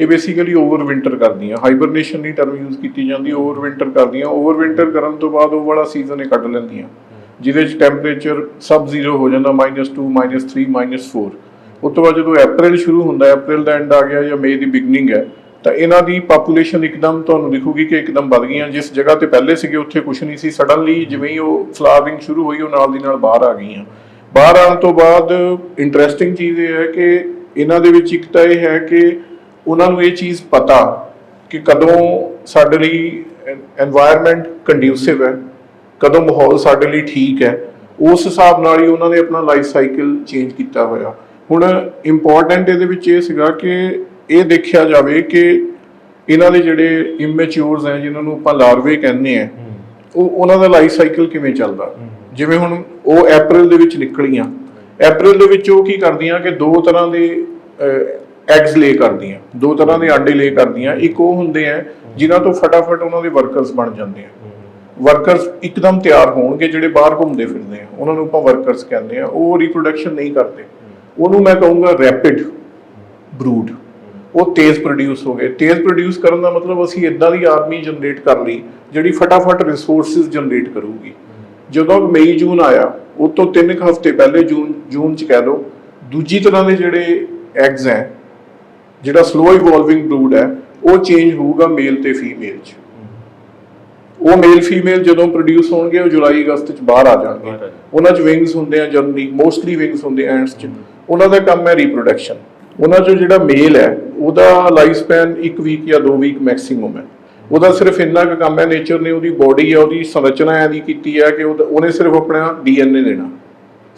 ਇਹ ਬੇਸਿਕਲੀ ਓਵਰ ਵਿੰਟਰ ਕਰਦੀਆਂ। ਹਾਈਬਰਨੇਸ਼ਨ ਦੀ ਟਰਮ ਯੂਜ਼ ਕੀਤੀ ਜਾਂਦੀ ਓਵਰ ਵਿੰਟਰ ਕਰਦੀਆਂ। ਓਵਰ ਵਿੰਟਰ ਕਰਨ ਤੋਂ ਬਾਅਦ ਉਹ ਵਾਲਾ ਸੀਜ਼ਨ ਇਹ ਕੱਢ ਲੈਂਦੀਆਂ। ਜਿਹਦੇ ਵਿੱਚ ਟੈਂਪਰੇਚਰ ਸਬ ਜ਼ੀਰੋ ਹੋ ਜਾਂਦਾ -2 -3 -4 ਉਸ ਤੋਂ ਬਾਅਦ ਜਦੋਂ ਅਪ੍ਰੈਲ ਸ਼ੁਰੂ ਹੁੰਦਾ ਹੈ ਅਪ੍ਰੈਲ ਦਾ ਐਂਡ ਆ ਗਿਆ ਜਾਂ ਮਈ ਦੀ ਬਿਗਨਿੰਗ ਹੈ ਤਾਂ ਇਹਨਾਂ ਦੀ ਪਾਪੂਲੇਸ਼ਨ ਇੱਕਦਮ ਤੁਹਾਨੂੰ ਦਿਖੂਗੀ ਕਿ ਇੱਕਦਮ ਵੱਧ ਗਈਆਂ। ਜਿਸ ਜਗ੍ਹਾ ਤੇ ਪਹਿਲੇ ਸੀਗੇ, ਉੱਥੇ ਕੁਝ ਨਹੀਂ ਸੀ। ਸਡਨਲੀ ਜਿਵੇਂ ਹੀ ਉਹ ਫਲਾਵਰਿੰਗ ਸ਼ੁਰੂ ਹੋਈ, ਉਹ ਨਾਲ ਦੀ ਨਾਲ ਬਾਹਰ ਆ ਗਈਆਂ। ਬਾਹਰ ਆਉਣ ਤੋਂ ਬਾਅਦ ਇੰਟਰਸਟਿੰਗ ਚੀਜ਼ ਇਹ ਹੈ ਕਿ ਇਹਨਾਂ ਦੇ ਵਿੱਚ ਇੱਕ ਤਾਂ ਇਹ ਹੈ ਕਿ ਉਹਨਾਂ ਨੂੰ ਇਹ ਚੀਜ਼ ਪਤਾ ਕਿ ਕਦੋਂ ਸਾਡੇ ਲਈ এনवायरमेंट ਕੰਡਿਊਸਿਵ ਹੈ, ਕਦੋਂ ਮਾਹੌਲ ਸਾਡੇ ਲਈ ਠੀਕ ਹੈ। ਉਸ ਹਿਸਾਬ ਨਾਲ ਹੀ ਉਹਨਾਂ ਨੇ ਆਪਣਾ ਲਾਈਫ ਸਾਈਕਲ ਚੇਂਜ ਕੀਤਾ ਹੋਇਆ। ਹੁਣ ਇੰਪੋਰਟੈਂਟ ਇਹਦੇ ਵਿੱਚ ਇਹ ਸੀਗਾ ਕਿ ਇਹ ਦੇਖਿਆ ਜਾਵੇ ਕਿ ਇਹਨਾਂ ਦੇ ਜਿਹੜੇ ਇਮੈਚੁਰਸ ਹੈ ਜਿਨ੍ਹਾਂ ਨੂੰ ਆਪਾਂ ਲਾਰਵੇ ਕਹਿੰਦੇ ਆ ਉਹ ਉਹਨਾਂ ਦਾ ਲਾਈਫ ਸਾਈਕਲ ਕਿਵੇਂ ਚੱਲਦਾ? ਜਿਵੇਂ ਹੁਣ ਉਹ ਅਪ੍ਰੈਲ ਦੇ ਵਿੱਚ ਨਿਕਲੀਆਂ। ਅਪ੍ਰੈਲ ਦੇ ਵਿੱਚ ਉਹ ਕੀ ਕਰਦੀਆਂ ਕਿ ਦੋ ਤਰ੍ਹਾਂ ਦੇ ਐਗਸ ਲੇ ਕਰਦੀਆਂ। ਦੋ ਤਰ੍ਹਾਂ ਦੇ ਆਂਡੇ ਲੇ ਕਰਦੀਆਂ। ਇੱਕ ਉਹ ਹੁੰਦੇ ਆ ਜਿਨ੍ਹਾਂ ਤੋਂ ਫਟਾਫਟ ਉਹਨਾਂ ਦੇ ਵਰਕਰਸ ਬਣ ਜਾਂਦੇ ਆ ਵਰਕਰਸ ਇੱਕਦਮ ਤਿਆਰ ਹੋਣਗੇ ਜਿਹੜੇ ਬਾਹਰ ਘੁੰਮਦੇ ਫਿਰਦੇ ਆ ਉਹਨਾਂ ਨੂੰ ਆਪਾਂ ਵਰਕਰਸ ਕਹਿੰਦੇ ਆ ਉਹ ਰੀਪਰੋਡਕਸ਼ਨ ਨਹੀਂ ਕਰਦੇ। ਉਹਨੂੰ ਮੈਂ ਕਹੂੰਗਾ ਰੈਪਿਡ ਬਰੂਡ ਉਹ ਤੇਜ਼ ਪ੍ਰੋਡਿਊਸ ਹੋ ਗਏ। ਤੇਜ਼ ਪ੍ਰੋਡਿਊਸ ਕਰਨ ਦਾ ਮਤਲਬ ਅਸੀਂ ਇਦਾਂ ਦੀ ਆਰਮੀ ਜਨਰੇਟ ਕਰ ਲਈ ਜਿਹੜੀ ਫਟਾਫਟ ਰਿਸੋਰਸਸ ਜਨਰੇਟ ਕਰੂਗੀ। ਜਦੋਂ ਮਈ ਜੂਨ ਆਇਆ ਉਹ ਤੋਂ 3 ਹਫ਼ਤੇ ਪਹਿਲੇ ਜੂਨ ਜੂਨ ਚ ਕਹਿ ਲਓ ਦੂਜੀ ਤਰ੍ਹਾਂ ਦੇ ਜਿਹੜੇ ਐਗਸ ਹੈ ਜਿਹੜਾ ਸਲੋ ਇਵੋਲਵਿੰਗ ਬਰੂਡ ਹੈ ਉਹ ਚੇਂਜ ਹੋਊਗਾ ਮੇਲ ਤੇ ਫੀਮੇਲ ਚ। ਉਹ ਮੇਲ ਫੀਮੇਲ ਜਦੋਂ ਪ੍ਰੋਡਿਊਸ ਹੋਣਗੇ ਉਹ ਜੁਲਾਈ ਅਗਸਤ ਚ ਬਾਹਰ ਆ ਜਾਣਗੇ। ਉਹਨਾਂ 'ਚ ਵਿੰਗਸ ਹੁੰਦੇ ਆ ਜਨਰਲੀ ਮੋਸਟਲੀ ਵਿੰਗਸ ਹੁੰਦੇ ਐਂਡਸ 'ਚ। ਉਹਨਾਂ ਦਾ ਕੰਮ ਹੈ ਰੀਪਰੋਡਕਸ਼ਨ ਉਹਨਾਂ 'ਚੋਂ ਜਿਹੜਾ ਮੇਲ ਹੈ ਉਹਦਾ ਲਾਈਫ ਸਪੈਨ 1 ਵੀਕ ਜਾਂ 2 ਵੀਕ ਮੈਕਸਿਮਮ ਹੈ। ਉਹਦਾ ਸਿਰਫ ਇੰਨਾ ਕੁ ਕੰਮ ਹੈ ਨੇਚਰ ਨੇ ਉਹਦੀ ਬੋਡੀ ਹੈ ਉਹਦੀ ਸੰਰਚਨਾ ਐਦੀ ਕੀਤੀ ਹੈ ਕਿ ਉਹਨੇ ਸਿਰਫ ਆਪਣਾ ਡੀਐਨਏ ਦੇਣਾ।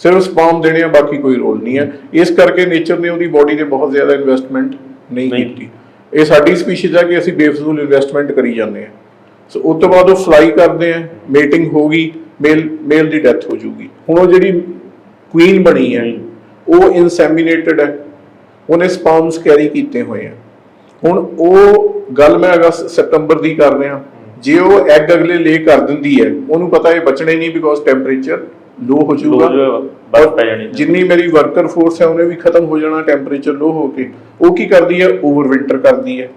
ਸਿਰਫ ਸਪਰਮ ਦੇਣੇ ਆ ਬਾਕੀ ਕੋਈ ਰੋਲ ਨਹੀਂ ਹੈ। ਇਸ ਕਰਕੇ ਨੇਚਰ ਨੇ ਉਹਦੀ ਬੋਡੀ ਤੇ ਬਹੁਤ ਜ਼ਿਆਦਾ ਇਨਵੈਸਟਮੈਂਟ ਨਹੀਂ। ਕੀਤੀ। ਇਹ ਸਾਡੀ ਸਪੀਸੀਜ਼ ਹੈ ਕਿ ਅਸੀਂ ਬੇਫਜ਼ੂਲ ਇਨਵੈਸਟਮੈਂਟ ਕਰੀ ਜਾਂਦੇ ਹਾਂ। ਸੋ ਉਸ ਤੋਂ ਬਾਅਦ ਉਹ ਫਲਾਈ ਕਰਦੇ ਆ ਮੇਟਿੰਗ ਹੋ ਗਈ ਮੇਲ ਮੇਲ ਦੀ ਡੈਥ ਹੋ ਜੂਗੀ। ਹੁਣ ਉਹ ਜਿਹੜੀ ਕੁਈਨ ਬਣੀ ਹੈ ਉਹ ਇਨਸੈਮੀਨੇਟਡ ਹੈ। ਉਹਨੇ ਸਪਰਮਸ ਕੈਰੀ ਕੀਤੇ ਹੋਏ ਆ। ਹੁਣ ਉਹ ਗੱਲ ਮੈਂ ਅਗਸਤ ਸਤੰਬਰ ਦੀ ਕਰ ਰਿਹਾ। ਜੇ ਉਹ ਐਗ ਅਗਲੇ ਲੇ ਕਰ ਦਿੰਦੀ ਹੈ ਉਹਨੂੰ ਪਤਾ ਇਹ ਬਚਣੇ ਨਹੀਂ ਬਿਕੋਜ਼ ਟੈਂਪਰੇਚਰ ਲੋ ਹੋ ਜਾਊਗਾ। ਰੋਜ਼ ਬਰਫ਼ ਪੈ ਜਾਣੀ ਜਿੰਨੀ ਮੇਰੀ ਵਰਕਰ ਫੋਰਸ ਹੈ ਉਹਨੇ ਵੀ ਖਤਮ ਹੋ ਜਾਣਾ ਟੈਂਪਰੇਚਰ ਲੋ ਹੋ ਕੇ। ਉਹ ਕੀ ਕਰਦੀ ਹੈ? ਓਵਰ ਵਿੰਟਰ ਕਰਦੀ ਹੈ।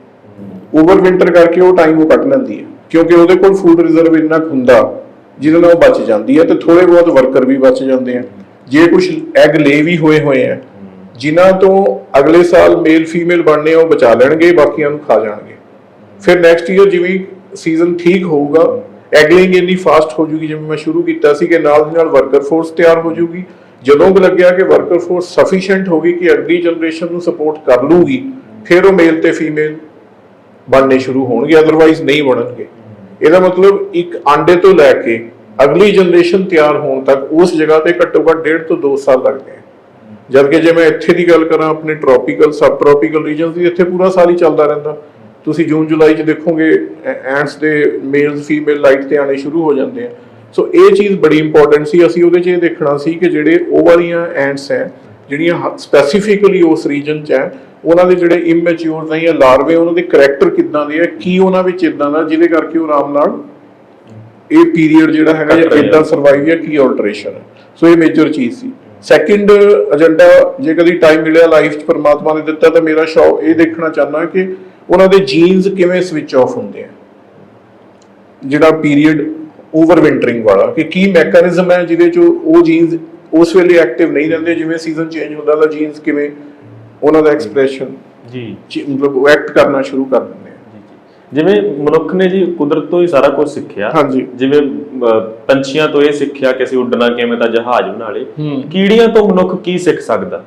ਓਵਰ ਵਿੰਟਰ ਕਰਕੇ ਉਹ ਟਾਈਮ ਉਹ ਕੱਟ ਲੈਂਦੀ ਹੈ। ਕਿਉਂਕਿ ਉਹਦੇ ਕੋਲ ਫੂਡ ਰਿਜ਼ਰਵ ਇੰਨਾ ਹੁੰਦਾ ਜਿਹਦੇ ਨਾਲ ਉਹ ਬਚ ਜਾਂਦੀ ਹੈ ਤੇ ਥੋੜੇ ਬਹੁਤ ਵਰਕਰ ਵੀ ਬਚ ਜਾਂਦੇ ਆ। ਜੇ ਕੁਝ ਐਗ ਲੇ ਵੀ ਹੋਏ ਹੋਏ ਆ ਜਿਨ੍ਹਾਂ ਤੋਂ ਅਗਲੇ ਸਾਲ ਮੇਲ ਫੀਮੇਲ ਬਣਨੇ ਉਹ ਬਚਾ ਲੈਣਗੇ, ਬਾਕੀਆਂ ਨੂੰ ਖਾ ਜਾਣਗੇ। ਫਿਰ ਨੈਕਸਟ ਈਅਰ ਜਿਵੇਂ ਸੀਜ਼ਨ ਠੀਕ ਹੋਊਗਾ ਐਗਲਿੰਗ ਇੰਨੀ ਫਾਸਟ ਹੋ ਜੂਗੀ, ਜਿਵੇਂ ਮੈਂ ਸ਼ੁਰੂ ਕੀਤਾ ਸੀ ਕਿ ਨਾਲ ਦੀ ਨਾਲ ਵਰਕਰ ਫੋਰਸ ਤਿਆਰ ਹੋ ਜੂਗੀ। ਜਦੋਂ ਵੀ ਲੱਗਿਆ ਕਿ ਵਰਕਰ ਫੋਰਸ ਸਫੀਸ਼ੀਐਂਟ ਹੋ ਗਈ ਕਿ ਅਗਲੀ ਜਨਰੇਸ਼ਨ ਨੂੰ ਸਪੋਰਟ ਕਰ ਲੂਗੀ, ਫਿਰ ਉਹ ਮੇਲ ਤੇ ਫੀਮੇਲ ਬਣਨੇ ਸ਼ੁਰੂ ਹੋਣਗੇ ਅਦਰਵਾਈਜ਼ ਨਹੀਂ ਬਣਨਗੇ। ਇਹਦਾ ਮਤਲਬ ਇੱਕ ਆਂਡੇ ਤੋਂ ਲੈ ਕੇ ਅਗਲੀ ਜਨਰੇਸ਼ਨ ਤਿਆਰ ਹੋਣ ਤੱਕ ਉਸ ਜਗ੍ਹਾ ਤੇ ਘੱਟੋ ਘੱਟ 1.5 ਤੋਂ 2 ਸਾਲ ਲੱਗਦੇ ਆ ਜਦ ਕਿ ਜੇ ਮੈਂ ਇੱਥੇ ਦੀ ਗੱਲ ਕਰਾਂ ਆਪਣੇ ਟ੍ਰੋਪੀਕਲ ਸਬ ਟ੍ਰੋਪੀਕਲ ਰੀਜਨਸ ਦੀ ਇੱਥੇ ਪੂਰਾ ਸਾਲ ਹੀ ਚੱਲਦਾ ਰਹਿੰਦਾ। ਤੁਸੀਂ ਜੂਨ ਜੁਲਾਈ 'ਚ ਦੇਖੋਗੇ ਐਂਟਸ ਦੇ ਮੇਲਸ ਫੀਮੇਲ ਲਾਈਟ ਤੇ ਆਣੇ ਸ਼ੁਰੂ ਹੋ ਜਾਂਦੇ ਆ। ਸੋ ਇਹ ਚੀਜ਼ ਬੜੀ ਇੰਪੋਰਟੈਂਟ ਸੀ। ਅਸੀਂ ਉਹਦੇ 'ਚ ਇਹ ਦੇਖਣਾ ਸੀ ਕਿ ਜਿਹੜੇ ਉਹ ਵਾਲੀਆਂ ਐਂਟਸ ਹੈ ਜਿਹੜੀਆਂ ਸਪੈਸੀਫਿਕਲੀ ਉਸ ਰੀਜਨ 'ਚ ਹੈ ਉਹਨਾਂ ਦੇ ਜਿਹੜੇ ਇਮੈਚੁਰ ਨਹੀਂ ਜਾਂ ਲਾਰਵੇ ਉਹਨਾਂ ਦੇ ਕੈਰੈਕਟਰ ਕਿੱਦਾਂ ਦੇ ਆ ਕੀ ਉਹਨਾਂ ਵਿੱਚ ਇਦਾਂ ਦਾ ਜਿਹਦੇ ਕਰਕੇ ਉਹ ਆਰਾਮ ਨਾਲ ਇਹ ਪੀਰੀਅਡ ਜਿਹੜਾ ਹੈਗਾ ਜਾਂ। ਕਿੱਦਾਂ ਸਰਵਾਈਵ ਜਾਂ ਕੀ ਆਲਟਰੇਸ਼ਨ ਹੈ। ਸੋ ਇਹ ਮੇਜਰ ਚੀਜ਼ ਸੀ। ਸੈਕਿੰਡ ਏਜੰਡਾ ਜੇ ਕਦੀ ਟਾਈਮ ਮਿਲਿਆ ਲਾਈਫ 'ਚ ਪਰਮਾਤਮਾ ਨੇ ਦਿੱਤਾ ਤਾਂ ਮੇਰਾ ਸ਼ੌਕ ਇਹ ਦੇਖਣਾ ਚਾਹਨਾ ਕਿ ਉਹਨਾਂ ਦੇ ਜੀਨਸ ਕਿਵੇਂ ਸਵਿਚ ਆਫ ਹੁੰਦੇ ਆ। ਜਿਹੜਾ ਪੀਰੀਅਡ ਓਵਰ ਵਿੰਟਰਿੰਗ ਵਾਲਾ ਕਿ ਕੀ ਮੈਕੈਨਿਜ਼ਮ ਹੈ ਜਿਹਦੇ 'ਚ ਉਹ ਜੀਨਸ ਉਸ ਵੇਲੇ ਐਕਟਿਵ ਨਹੀਂ ਰਹਿੰਦੇ ਜਿਵੇਂ ਸੀਜ਼ਨ ਚੇਂਜ ਹੁੰਦਾ ਤਾਂ ਜੀਨਸ ਕਿਵੇਂ ਉਹਨਾਂ ਦਾ ਐਕਸਪ੍ਰੈਸ਼ਨ ਜੀ। ਮਤਲਬ ਉਹ ਐਕਟ ਕਰਨਾ ਸ਼ੁਰੂ ਕਰ ਦਿੰਦੇ ਜਿਵੇਂ ਮਨੁੱਖ ਨੇ ਜੀ ਕੁਦਰਤ ਤੋਂ ਹੀ ਸਾਰਾ ਕੁਝ ਸਿੱਖਿਆ। ਹਾਂਜੀ। ਜਿਵੇਂ ਪੰਛੀਆਂ ਤੋਂ ਇਹ ਸਿੱਖਿਆ ਕਿ ਅਸੀਂ ਉੱਡਣਾ ਕਿਵੇਂ ਤਾਂ ਜਹਾਜ਼ ਬਣਾ ਲੇ ਹੂੰ। ਕੀੜੀਆਂ ਤੋਂ ਮਨੁੱਖ ਕੀ ਸਿੱਖ ਸਕਦਾ?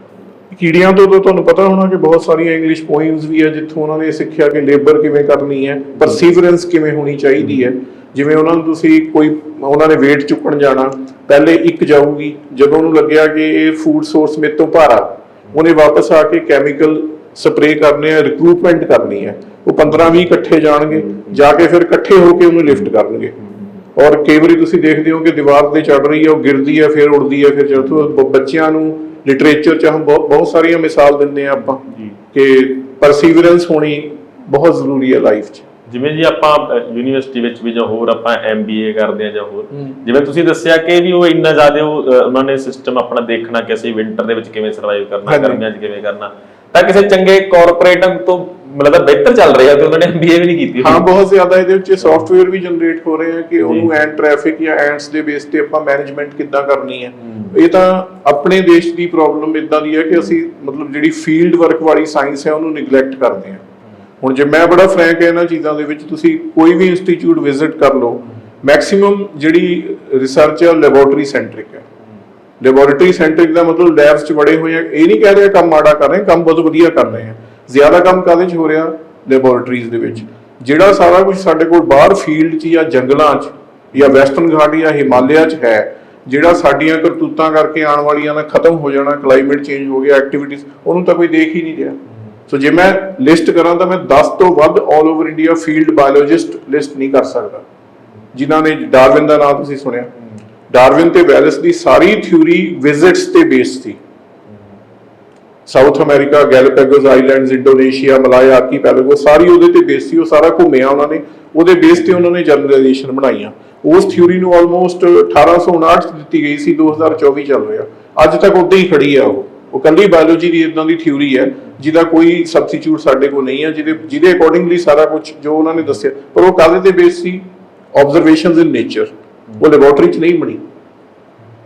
ਕੀੜੀਆਂ ਤੋਂ ਤਾਂ ਤੁਹਾਨੂੰ ਪਤਾ ਹੋਣਾ ਕਿ ਬਹੁਤ ਸਾਰੀਆਂ ਇੰਗਲਿਸ਼ ਪੋਇਮਸ ਵੀ ਹੈ ਜਿੱਥੋਂ ਉਹਨਾਂ ਨੇ ਸਿੱਖਿਆ ਕਿ ਲੇਬਰ ਕਿਵੇਂ ਕਰਨੀ ਹੈ ਪਰਸੀਵਰੈਂਸ ਕਿਵੇਂ ਹੋਣੀ ਚਾਹੀਦੀ ਹੈ। ਜਿਵੇਂ ਉਹਨਾਂ ਨੂੰ ਤੁਸੀਂ ਕੋਈ ਉਹਨਾਂ ਨੇ weight ਚੁੱਕਣ ਜਾਣਾ ਪਹਿਲੇ ਇੱਕ ਜਾਊਗੀ ਜਦੋਂ ਉਹਨੂੰ ਲੱਗਿਆ ਕਿ ਇਹ ਫੂਡ ਸੋਰਸ ਮੇਰੇ ਤੋਂ ਭਾਰਾ ਉਹਨੇ ਵਾਪਸ ਆ ਕੇ ਕੈਮੀਕਲ ਸਪਰੇਅ ਕਰਨੇ ਆ ਰਿਕਰੂਟਮੈਂਟ ਕਰਨੀ ਹੈ। ਉਹ 15 20 ਇਕੱਠੇ ਜਾਣਗੇ ਜਾ ਕੇ ਫਿਰ ਇਕੱਠੇ ਹੋ ਕੇ ਉਹਨੂੰ ਲਿਫਟ ਕਰਨਗੇ। ਔਰ ਕਈ ਵਾਰੀ ਤੁਸੀਂ ਦੇਖਦੇ ਹੋ ਕਿ ਦੀਵਾਰ ਤੇ ਚੜ ਰਹੀ ਹੈ ਉਹ ਗਿਰਦੀ ਹੈ ਫਿਰ ਉੜਦੀ ਹੈ ਫਿਰ ਜਦੋਂ ਬੱਚਿਆਂ ਨੂੰ ਲਿਟਰੇਚਰ ਚ ਹਮ ਬਹੁਤ ਸਾਰੀਆਂ ਮਿਸਾਲ ਦਿੰਦੇ ਆ ਆਪਾਂ ਜੀ। ਕਿ ਪਰਸੀਵਰੈਂਸ ਹੋਣੀ ਬਹੁਤ ਜ਼ਰੂਰੀ ਹੈ ਲਾਈਫ 'ਚ। ਜਿਵੇਂ ਜੀ ਆਪਾਂ ਯੂਨੀਵਰਸਿਟੀ ਵਿੱਚ ਵੀ ਜਾਂ ਹੋਰ ਆਪਾਂ ਐਮਬੀਏ ਕਰਦੇ ਆ ਜਾਂ ਹੋਰ। ਜਿਵੇਂ ਤੁਸੀਂ ਦੱਸਿਆ ਕਿ ਵੀ ਉਹ ਇੰਨਾ ਜ਼ਿਆਦਾ ਉਹ ਉਹਨਾਂ ਨੇ ਸਿਸਟਮ ਆਪਣਾ ਦੇਖਣਾ ਕਿ ਅਸੀਂ ਵਿੰਟਰ ਦੇ ਵਿੱਚ ਕਿਵੇਂ ਸਰਵਾਈਵ ਕਰਨਾ। ਗਰਮੀਆਂ 'ਚ ਕਿਵੇਂ ਕਰਨਾ। ਤਾਂ ਕਿਸੇ ਚੰਗੇ ਕਾਰਪੋਰੇਟ ਤੋਂ ਮਤਲਬ ਬਿਹਤਰ ਚੱਲ ਰਿਹਾ ਤੇ ਉਹਨਾਂ ਨੇ ਐਮਬੀਏ ਵੀ ਨਹੀਂ ਕੀਤੀ ਹਾਂ। ਬਹੁਤ ਜ਼ਿਆਦਾ ਇਹਦੇ ਵਿੱਚ ਸੌਫਟਵੇਅਰ ਵੀ ਜਨਰੇਟ ਹੋ ਰਹੇ ਆ ਕਿ ਉਹਨੂੰ ਐਂਡ ਟ੍ਰੈਫਿਕ ਜਾਂ ਐਂਡਸ ਦੇ ਬੇਸ ਤੇ ਆਪਾਂ ਮੈਨੇਜਮੈਂਟ ਕਿੱਦਾਂ ਕਰਨੀ ਹੈ। ਇਹ ਤਾਂ ਆਪਣੇ ਦੇਸ਼ ਦੀ ਪ੍ਰੋਬਲਮ ਇਦਾਂ ਦੀ ਹੈ ਕਿ ਅਸੀਂ ਮਤਲਬ ਜਿਹੜੀ ਫੀਲਡ ਵਰਕ ਵਾਲੀ ਸਾਇੰਸ ਹੈ ਉਹਨੂੰ ਨਿਗਲੈਕਟ ਕਰਦੇ ਹਾਂ। ਹੁਣ ਜੇ ਮੈਂ ਬੜਾ ਫਰੈਂਕ ਹੈ ਇਹਨਾਂ ਚੀਜ਼ਾਂ ਦੇ ਵਿੱਚ ਤੁਸੀਂ ਕੋਈ ਵੀ ਇੰਸਟੀਚਿਊਟ ਵਿਜ਼ਿਟ ਕਰ ਲਓ ਮੈਕਸਿਮਮ ਜਿਹੜੀ ਰਿਸਰਚ ਹੈ ਲੈਬੋਰਟਰੀ ਸੈਂਟਰਿਕ ਹੈ। ਲੈਬੋਰੇਟਰੀ ਸੈਂਟਰਿਕ ਦਾ ਮਤਲਬ ਲੈਬਸ 'ਚ ਬੜੇ ਹੋਏ ਆ। ਇਹ ਨਹੀਂ ਕਹਿ ਰਿਹਾ ਕੰਮ ਮਾੜਾ ਕਰ ਰਹੇ, ਕੰਮ ਬਹੁਤ ਵਧੀਆ ਕਰ ਰਹੇ ਆ। ਜ਼ਿਆਦਾ ਕੰਮ ਕਾਹਦੇ 'ਚ ਹੋ ਰਿਹਾ? ਲੈਬੋਰੇਟਰੀਜ਼ ਦੇ ਵਿੱਚ। ਜਿਹੜਾ ਸਾਰਾ ਕੁਝ ਸਾਡੇ ਕੋਲ ਬਾਹਰ ਫੀਲਡ 'ਚ ਜਾਂ ਜੰਗਲਾਂ 'ਚ ਜਾਂ ਵੈਸਟਰਨ ਘਾਟ ਜਾਂ ਹਿਮਾਲਿਆ 'ਚ ਹੈ, ਜਿਹੜਾ ਸਾਡੀਆਂ ਕਰਤੂਤਾਂ ਕਰਕੇ ਆਉਣ ਵਾਲੀਆਂ ਦਾ ਖਤਮ ਹੋ ਜਾਣਾ ਕਲਾਈਮੇਟ ਚੇਂਜ ਹੋ ਗਿਆ ਐਕਟੀਵਿਟੀਜ਼ ਉਹਨੂੰ ਤਾਂ ਕੋਈ ਦੇਖ ਹੀ ਨਹੀਂ ਰਿਹਾ। ਸੋ ਜੇ ਮੈਂ ਲਿਸਟ ਕਰਾਂ ਤਾਂ ਮੈਂ 10 ਤੋਂ ਵੱਧ 올 over India field biologist list ਨਹੀਂ ਕਰ ਸਕਦਾ। ਜਿਨ੍ਹਾਂ ਨੇ ਡਾਰਵਿਨ ਦਾ ਨਾਮ ਤੁਸੀਂ ਸੁਣਿਆ। ਡਾਰਵਿਨ ਤੇ ਵੈਲਸ ਦੀ ਸਾਰੀ ਥਿਊਰੀ ਵਿਜ਼ਿਟਸ ਤੇ ਬੇਸ ਸੀ। South America, Galapagos islands, Indonesia, Malaya archipelago ਸਾਰੀ ਉਹਦੇ ਤੇ ਬੇਸ ਸੀ, ਉਹ ਸਾਰਾ ਘੁੰਮਿਆ ਉਹਨਾਂ ਨੇ। ਉਹਦੇ ਬੇਸ ਤੇ ਉਹਨਾਂ ਨੇ ਜਨਰਲਾਈਜੇਸ਼ਨ ਬਣਾਈਆਂ। ਉਸ ਥਿਊਰੀ ਨੂੰ ਆਲਮੋਸਟ 1859 ਚ ਦਿੱਤੀ ਗਈ ਸੀ 2024 ਚੱਲ ਰਿਹਾ। ਅੱਜ ਤੱਕ ਉੱਦਾਂ ਹੀ ਖੜੀ ਆ ਉਹ। ਉਹ ਕੱਲੀ ਬਾਇਓਲੋਜੀ ਦੀ ਇਦਾਂ ਦੀ ਥਿਊਰੀ ਹੈ, ਜਿਹਦਾ ਕੋਈ ਸਬਸਟੀਟਿਊਟ ਸਾਡੇ ਕੋਲ ਨਹੀਂ ਹੈ, ਜਿਹਦੇ ਜਿਹਦੇ ਅਕੋਰਡਿੰਗਲੀ ਸਾਰਾ ਕੁਝ ਜੋ ਉਹਨਾਂ ਨੇ ਦੱਸਿਆ। ਪਰ ਉਹ ਕਾਹਦੇ ਤੇ ਬੇਸ ਸੀ? ਆਬਜ਼ਰਵੇਸ਼ਨਸ ਇਨ ਨੇਚਰ ਉਹ ਲੈਬੋਰੇਟਰੀ ਚ ਨਹੀਂ ਬਣੀ।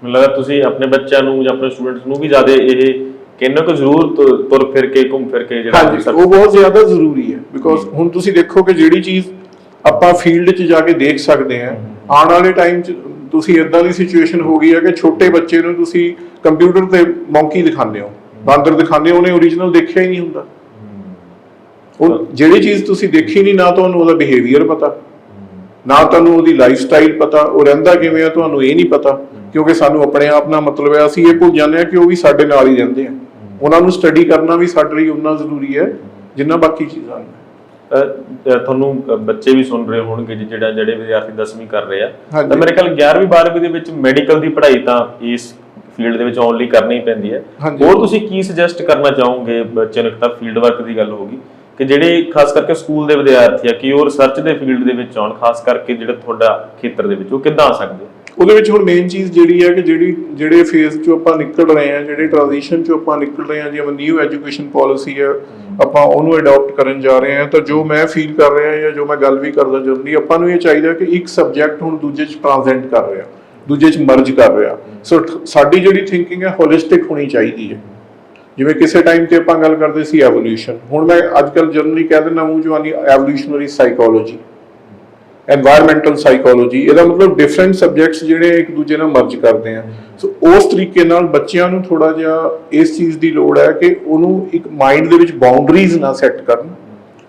ਮੈਨੂੰ ਲੱਗਦਾ ਤੁਸੀਂ ਆਪਣੇ ਬੱਚਿਆਂ ਨੂੰ ਜਾਂ ਆਪਣੇ ਸਟੂਡੈਂਟਸ ਨੂੰ ਵੀ ਜ਼ਿਆਦਾ ਇਹ ਕਿੰਨਾ ਕੁ ਜ਼ਰੂਰ ਤੁਰ ਫਿਰ ਕੇ ਘੁੰਮ ਫਿਰ ਕੇ ਜਿਹੜਾ ਹਾਂਜੀ ਉਹ ਬਹੁਤ ਜ਼ਿਆਦਾ ਜ਼ਰੂਰੀ ਹੈ। ਬਿਕੋਜ਼ ਹੁਣ ਤੁਸੀਂ ਦੇਖੋ ਕਿ ਜਿਹੜੀ ਚੀਜ਼ ਆਪਾਂ ਫੀਲਡ 'ਚ ਜਾ ਕੇ ਦੇਖ ਸਕਦੇ ਹਾਂ ਆਉਣ ਵਾਲੇ ਟਾਈਮ 'ਚ ਤੁਸੀਂ ਇਦਾਂ ਦੀ ਸਿਚੁਏਸ਼ਨ ਹੋ ਗਈ ਹੈ ਕਿ ਛੋਟੇ ਬੱਚੇ ਨੂੰ ਤੁਸੀਂ ਕੰਪਿਊਟਰ ਤੇ ਮੌਂਕੀ ਦਿਖਾਉਂਦੇ ਹੋ। ਬਾਂਦਰ ਦਿਖਾਉਂਦੇ ਹੋ ਉਹਨੇ ਓਰੀਜਨਲ ਦੇਖਿਆ ਹੀ ਨਹੀਂ ਹੁੰਦਾ। ਉਹ ਜਿਹੜੀ ਚੀਜ਼ ਤੁਸੀਂ ਦੇਖੀ ਨਹੀਂ ਨਾ ਤੁਹਾਨੂੰ ਉਹਦਾ ਬਿਹੇਵੀਅਰ ਪਤਾ। ਨਾ ਤੁਹਾਨੂੰ ਉਹਦੀ ਲਾਈਫ ਸਟਾਈਲ ਪਤਾ ਉਹ ਰਹਿੰਦਾ ਕਿਵੇਂ ਆ ਤੁਹਾਨੂੰ ਇਹ ਨਹੀਂ ਪਤਾ ਕਿਉਂਕਿ ਸਾਨੂੰ ਆਪਣੇ ਆਪ ਨਾਲ ਮਤਲਬ ਹੈ ਅਸੀਂ ਇਹ ਭੁੱਲ ਜਾਂਦੇ ਆ ਕਿ ਉਹ ਵੀ ਸਾਡੇ ਨਾਲ ਹੀ ਰਹਿੰਦੇ ਆ ਉਹਨਾਂ ਨੂੰ ਸਟੱਡੀ ਕਰਨਾ ਵੀ ਸਾਡੇ ਲਈ ਉਨਾ ਜ਼ਰੂਰੀ ਹੈ ਜਿੰਨਾ ਬਾਕੀ ਚੀਜ਼ਾਂ ਨੇ ਤੁਹਾਨੂੰ ਬੱਚੇ ਵੀ ਸੁਣ ਰਹੇ ਹੋਣਗੇ ਜਿਹੜਾ ਜਿਹੜੇ ਵਿਦਿਆਰਥੀ 10ਵੀਂ ਕਰ ਰਹੇ ਆ। ਤਾਂ ਮੇਰੇ ਖਿਆਲ 11ਵੀਂ 12ਵੀਂ ਦੇ ਵਿੱਚ ਮੈਡੀਕਲ ਦੀ ਪੜ੍ਹਾਈ ਤਾਂ ਇਸ ਫੀਲਡ ਦੇ ਵਿੱਚ ਆਉਣ ਲਈ ਕਰਨੀ ਪੈਂਦੀ ਹੈ। ਹੋਰ ਤੁਸੀਂ ਕੀ ਸੁਜੈਸਟ ਕਰਨਾ ਚਾਹੋਗੇ ਨੂੰ ਇੱਕ ਤਾਂ ਫੀਲਡ ਵਰਕ ਦੀ ਗੱਲ ਹੋਗੀ ਕਿ ਜਿਹੜੇ ਖਾਸ ਕਰਕੇ ਸਕੂਲ ਦੇ ਵਿਦਿਆਰਥੀ ਆ ਕਿ ਉਹ ਰਿਸਰਚ ਦੇ ਫੀਲਡ ਦੇ ਵਿੱਚ ਆਉਣ ਖਾਸ ਕਰਕੇ ਜਿਹੜਾ ਤੁਹਾਡਾ ਖੇਤਰ ਦੇ ਵਿੱਚ ਉਹ ਕਿੱਦਾਂ ਆ ਸਕਦੇ? ਉਹਦੇ ਵਿੱਚ ਹੁਣ ਮੇਨ ਚੀਜ਼ ਜਿਹੜੀ ਹੈ ਕਿ ਜਿਹੜੀ ਜਿਹੜੇ ਫੇਜ਼ ਚੋਂ ਆਪਾਂ ਨਿਕਲ ਰਹੇ ਹਾਂ ਜਿਹੜੇ ਟ੍ਰਾਂਜੀਸ਼ਨ ਚੋਂ ਆਪਾਂ ਨਿਕਲ ਰਹੇ ਹਾਂ ਜਿਵੇਂ ਨਿਊ ਐਜੂਕੇਸ਼ਨ ਪਾਲਿਸੀ ਹੈ। ਆਪਾਂ ਉਹਨੂੰ ਅਡਾਪਟ ਕਰਨ ਜਾ ਰਹੇ ਹਾਂ ਤਾਂ ਜੋ ਮੈਂ ਫੀਲ ਕਰ ਰਿਹਾ ਜਾਂ ਜੋ ਮੈਂ ਗੱਲ ਵੀ ਕਰਦਾ ਜਲਦੀ ਆਪਾਂ ਨੂੰ ਇਹ ਚਾਹੀਦਾ ਕਿ ਇੱਕ ਸਬਜੈਕਟ ਹੁਣ ਦੂਜੇ ਚ ਟ੍ਰਾਂਸੈਂਡ ਕਰ ਰਿਹਾ ਦੂਜੇ ਚ ਮਰਜ ਕਰ ਰਿਹਾ। ਸੋ ਸਾਡੀ ਜਿਹੜੀ ਥਿੰਕਿੰਗ ਹੈ ਹੋਲਿਸਟਿਕ ਹੋਣੀ ਚਾਹੀਦੀ ਹੈ। ਜਿਵੇਂ ਕਿਸੇ ਟਾਈਮ ਤੇ ਆਪਾਂ ਗੱਲ ਕਰਦੇ ਸੀ ਐਵੋਲੂਸ਼ਨ ਹੁਣ ਮੈਂ ਅੱਜਕੱਲ ਜਨਰਲੀ ਕਹਿ ਦਿੰਦਾ ਮੂੰਹ ਜਵਾਨੀ ਐਵੋਲੂਸ਼ਨਰੀ ਸਾਈਕੋਲੋਜੀ ਐਨਵਾਇਰਨਮੈਂਟਲ ਸਾਈਕੋਲੋਜੀ ਇਹਦਾ ਮਤਲਬ ਡਿਫਰੈਂਟ ਸਬਜੈਕਟਸ ਜਿਹੜੇ ਇੱਕ ਦੂਜੇ ਨਾਲ ਮਰਜ ਕਰਦੇ ਆ। ਸੋ ਉਸ ਤਰੀਕੇ ਨਾਲ ਬੱਚਿਆਂ ਨੂੰ ਥੋੜਾ ਜਿਹਾ ਇਸ ਚੀਜ਼ ਦੀ ਲੋੜ ਹੈ ਕਿ ਉਹਨੂੰ ਇੱਕ ਮਾਈਂਡ ਦੇ ਵਿੱਚ ਬਾਉਂਡਰੀਜ਼ ਨਾ ਸੈੱਟ ਕਰਨ,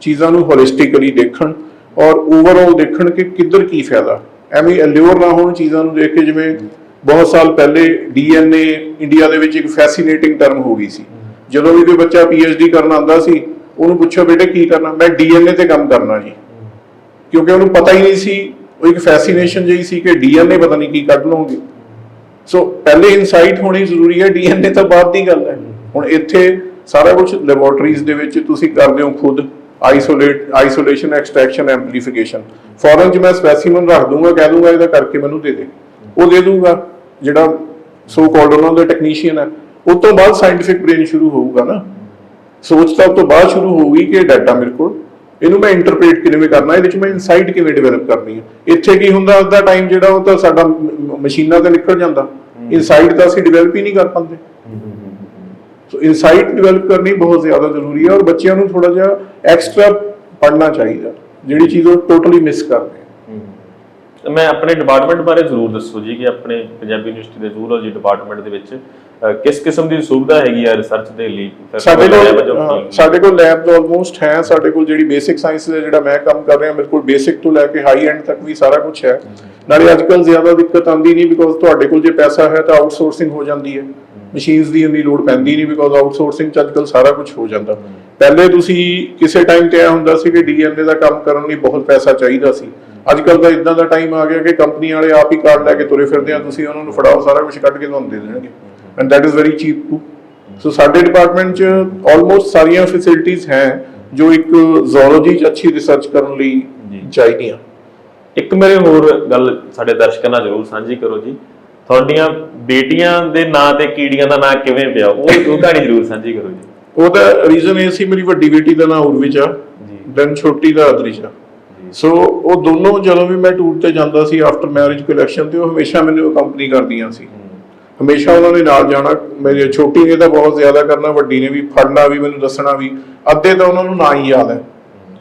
ਚੀਜ਼ਾਂ ਨੂੰ ਹੋਲਿਸਟਿਕਲੀ ਦੇਖਣ ਔਰ ਓਵਰਆਲ ਦੇਖਣ ਕਿ ਕਿੱਧਰ ਕੀ ਫਾਇਦਾ। ਐਵੇਂ ਅਲਿਓਰ ਨਾ ਹੋਣ ਚੀਜ਼ਾਂ ਨੂੰ ਦੇਖ ਕੇ ਜਿਵੇਂ ਬਹੁਤ ਸਾਲ ਪਹਿਲੇ ਡੀਐਨਏ ਇੰਡੀਆ ਦੇ ਵਿੱਚ ਇੱਕ ਫੈਸੀਨੇਟਿੰਗ ਟਰਮ ਹੋ ਗਈ ਸੀ। ਜਦੋਂ ਵੀ ਕੋਈ ਬੱਚਾ ਪੀਐਚਡੀ ਕਰਨ ਆਉਂਦਾ ਸੀ, ਉਹਨੂੰ ਪੁੱਛੋ ਬੇਟੇ ਕੀ ਕਰਨਾ? ਮੈਂ ਡੀਐਨਏ ਤੇ ਕੰਮ ਕਰਨਾ ਜੀ। ਕਿਉਂਕਿ ਉਹਨੂੰ ਪਤਾ ਹੀ ਨਹੀਂ ਸੀ, ਉਹ ਇੱਕ ਫੈਸੀਨੇਸ਼ਨ ਜਿਹੀ ਸੀ ਕਿ ਡੀਐਨਏ ਪਤਾ ਨਹੀਂ ਕੀ ਕੱਢ ਲਓਗੇ ਸੋ ਪਹਿਲੇ ਇਨਸਾਈਟ ਹੋਣੀ ਜ਼ਰੂਰੀ ਹੈ ਡੀਐਨਏ ਤਾਂ ਬਾਅਦ ਦੀ ਗੱਲ ਹੈ। ਹੁਣ ਇੱਥੇ ਸਾਰਾ ਕੁਝ ਲੈਬੋਰਟਰੀਜ਼ ਦੇ ਵਿੱਚ ਤੁਸੀਂ ਕਰਦੇ ਹੋ ਖੁਦ ਆਈਸੋਲੇਟ ਆਈਸੋਲੇਸ਼ਨ ਐਕਸਟ੍ਰੈਕਸ਼ਨ ਐਮਪਲੀਫਿਕੇਸ਼ਨ ਫੋਰਨ 'ਚ ਮੈਂ ਸਪੈਸੀਮਨ ਰੱਖ ਦੂੰਗਾ, ਕਹਿ ਦੂੰਗਾ ਇਹਦਾ ਕਰਕੇ ਮੈਨੂੰ ਦੇ ਦੇ। ਉਹ ਦੇ ਦੂੰਗਾ, ਜਿਹੜਾ ਸੋ ਕਾਲਡ ਉਹਨਾਂ ਦਾ ਟੈਕਨੀਸ਼ੀਅਨ ਹੈ। ਉਸ ਤੋਂ ਬਾਅਦ ਸਾਇੰਟਿਫਿਕ ਬ੍ਰੇਨ ਸ਼ੁਰੂ ਹੋਊਗਾ ਨਾ। ਸੋਚ ਤਾਂ ਉਸ ਤੋਂ ਬਾਅਦ ਸ਼ੁਰੂ ਹੋਊਗੀ ਕਿ ਡਾਟਾ ਮੇਰੇ ਕੋਲ ਇਹਨੂੰ ਮੈਂ ਇੰਟਰਪ੍ਰੀਟ ਕਿਵੇਂ ਕਰਨਾ ਇਹਦੇ ਵਿੱਚ ਮੈਂ ਇਨਸਾਈਟ ਕਿਵੇਂ ਡਿਵੈਲਪ ਕਰਨੀ ਹੈ। ਇੱਥੇ ਕੀ ਹੁੰਦਾ ਉਹਦਾ ਟਾਈਮ ਜਿਹੜਾ ਉਹ ਤਾਂ ਸਾਡਾ ਮਸ਼ੀਨਾਂ ਤੇ ਨਿਕਲ ਜਾਂਦਾ। ਇਨਸਾਈਟ ਤਾਂ ਅਸੀਂ ਡਿਵੈਲਪ ਹੀ ਨਹੀਂ ਕਰ ਪਾਉਂਦੇ। ਸੋ ਇਨਸਾਈਟ ਡਿਵੈਲਪ ਕਰਨੀ ਬਹੁਤ ਜ਼ਿਆਦਾ ਜ਼ਰੂਰੀ ਹੈ ਔਰ ਬੱਚਿਆਂ ਨੂੰ ਥੋੜਾ ਜਿਹਾ ਐਕਸਟਰਾ ਪੜ੍ਹਨਾ ਚਾਹੀਦਾ ਜਿਹੜੀ ਚੀਜ਼ ਉਹ ਟੋਟਲੀ ਮਿਸ ਕਰਦੇ ਮੈਂ ਆਪਣੇ ਡਿਪਾਰਟਮੈਂਟ ਬਾਰੇ ਜ਼ਰੂਰ ਦੱਸੋ ਜੀ ਕਿ ਆਪਣੇ ਪੰਜਾਬੀ ਯੂਨੀਵਰਸਿਟੀ ਦੇ ਜ਼ੂਲੋਜੀ ਡਿਪਾਰਟਮੈਂਟ ਦੇ ਵਿੱਚ ਕਿਸ ਕਿਸਮ ਦੀ ਸੁਵਿਧਾ ਹੈਗੀ ਆ ਰਿਸਰਚ ਦੇ ਲਈ? ਸਾਡੇ ਕੋਲ? ਸਾਡੇ ਕੋਲ ਲੈਬਸ ਆਲਮੋਸਟ ਹੈ ਸਾਡੇ ਕੋਲ ਜਿਹੜੀ ਬੇਸਿਕ ਸਾਇੰਸ ਦਾ ਜਿਹੜਾ ਮੈਂ ਕੰਮ ਕਰ ਰਿਹਾ ਮੇਰੇ ਕੋਲ ਬੇਸਿਕ ਤੋਂ ਲੈ ਕੇ ਹਾਈ ਐਂਡ ਤੱਕ ਵੀ ਸਾਰਾ ਕੁਝ ਹੈ। ਨਾਲੇ ਅੱਜ ਕੱਲ ਜ਼ਿਆਦਾ ਦਿੱਕਤ ਆਉਂਦੀ ਨਹੀਂ ਬਿਕੋਜ਼ ਤੁਹਾਡੇ ਕੋਲ ਜੇ ਪੈਸਾ ਹੈ ਤਾਂ ਆਊਟਸੋਰਸਿੰਗ ਹੋ ਜਾਂਦੀ ਹੈ। ਮਸ਼ੀਨਸ ਦੀ ਇੰਨੀ ਲੋੜ ਪੈਂਦੀ ਨਹੀਂ ਬਿਕੋਜ਼ ਆਊਟਸੋਰਸਿੰਗ ਚ ਅੱਜ ਕੱਲ ਸਾਰਾ ਕੁਝ ਹੋ ਜਾਂਦਾ। ਪਹਿਲੇ ਤੁਸੀਂ ਕਿਸੇ ਟਾਈਮ ਤੇ ਇਹ ਹੁੰਦਾ ਸੀ ਕਿ ਡੀਐਨਏ ਦਾ ਕੰਮ ਕਰਨ ਲਈ ਬਹੁਤ ਪੈਸਾ ਚਾਹੀਦਾ ਸੀ। ਅੱਜ ਕੱਲ ਤਾਂ ਇਦਾਂ ਦਾ ਟਾਈਮ ਆ ਗਿਆ ਕਿ ਕੰਪਨੀ ਵਾਲੇ ਆਪ ਹੀ ਕਾਰਡ ਲੈ ਕੇ ਤੁਰੇ ਫਿਰਦੇ ਆ ਤੁਸੀਂ ਉਹਨਾਂ ਨੂੰ ਫੜਾਓ ਸਾਰਾ ਕੁਝ ਕੱਢ ਕੇ ਤੁਹਾਨੂੰ ਦੇ ਦੇਣਗੇ। And that is very cheap too. So ਸਾਡੇ ਡਿਪਾਰਟਮੈਂਟ 'ਚ ਆਲਮੋਸਟ ਸਾਰੀਆਂ ਫੈਸਿਲਿਟੀਆਂ ਹੈ ਜੋ ਇੱਕ ਜ਼ੂਲੋਜੀ 'ਚ ਅੱਛੀ ਰਿਸਰਚ ਕਰਨ ਲਈ। ਚਾਹੀਦੀਆਂ। ਇੱਕ ਮੇਰੇ ਹੋਰ ਗੱਲ ਸਾਡੇ ਦਰਸ਼ਕਾਂ ਨਾਲ ਜ਼ਰੂਰ ਸਾਂਝੀ ਕਰੋ ਜੀ। ਤੁਹਾਡੀਆਂ ਬੇਟੀਆਂ ਦੇ ਨਾਂ ਤੇ ਕੀੜੀਆਂ ਦਾ ਨਾਂ ਕਿਵੇਂ ਪਿਆ ਉਹ ਉਹ ਕਹਾਣੀ ਜ਼ਰੂਰ ਸਾਂਝੀ ਕਰੋ ਜੀ। ਉਹਦਾ ਰੀਜ਼ਨ ਇਹ ਸੀ ਮੇਰੀ ਵੱਡੀ ਬੇਟੀ ਦਾ ਨਾਮ ਉਰਵਿਜਾ ਜੀ। ਦੈਨ ਛੋਟੀ ਦਾ ਅਦਰਿਜਾ ਜੀ। ਸੋ ਉਹ ਦੋਨੋਂ ਜਦੋਂ ਵੀ ਮੈਂ ਟੂਰ ਤੇ ਜਾਂਦਾ ਸੀ ਆਫਟਰ ਮੈਰਿਜ ਕਲੈਕਸ਼ਨ ਤੇ ਉਹ ਹਮੇਸ਼ਾ ਮੈਨੂੰ ਅਕੰਪਨੀ ਕਰਦੀਆਂ ਸੀ। ਹਮੇਸ਼ਾ ਉਹਨਾਂ ਦੇ ਨਾਲ ਜਾਣਾ ਮੇਰੀ ਛੋਟੀ ਨੇ ਤਾਂ ਬਹੁਤ ਜ਼ਿਆਦਾ ਕਰਨਾ ਵੱਡੀ ਨੇ ਵੀ ਫੜਨਾ ਵੀ ਮੈਨੂੰ ਦੱਸਣਾ ਵੀ। ਅੱਧੇ ਤਾਂ ਉਹਨਾਂ ਨੂੰ ਨਾ ਹੀ ਯਾਦ ਹੈ।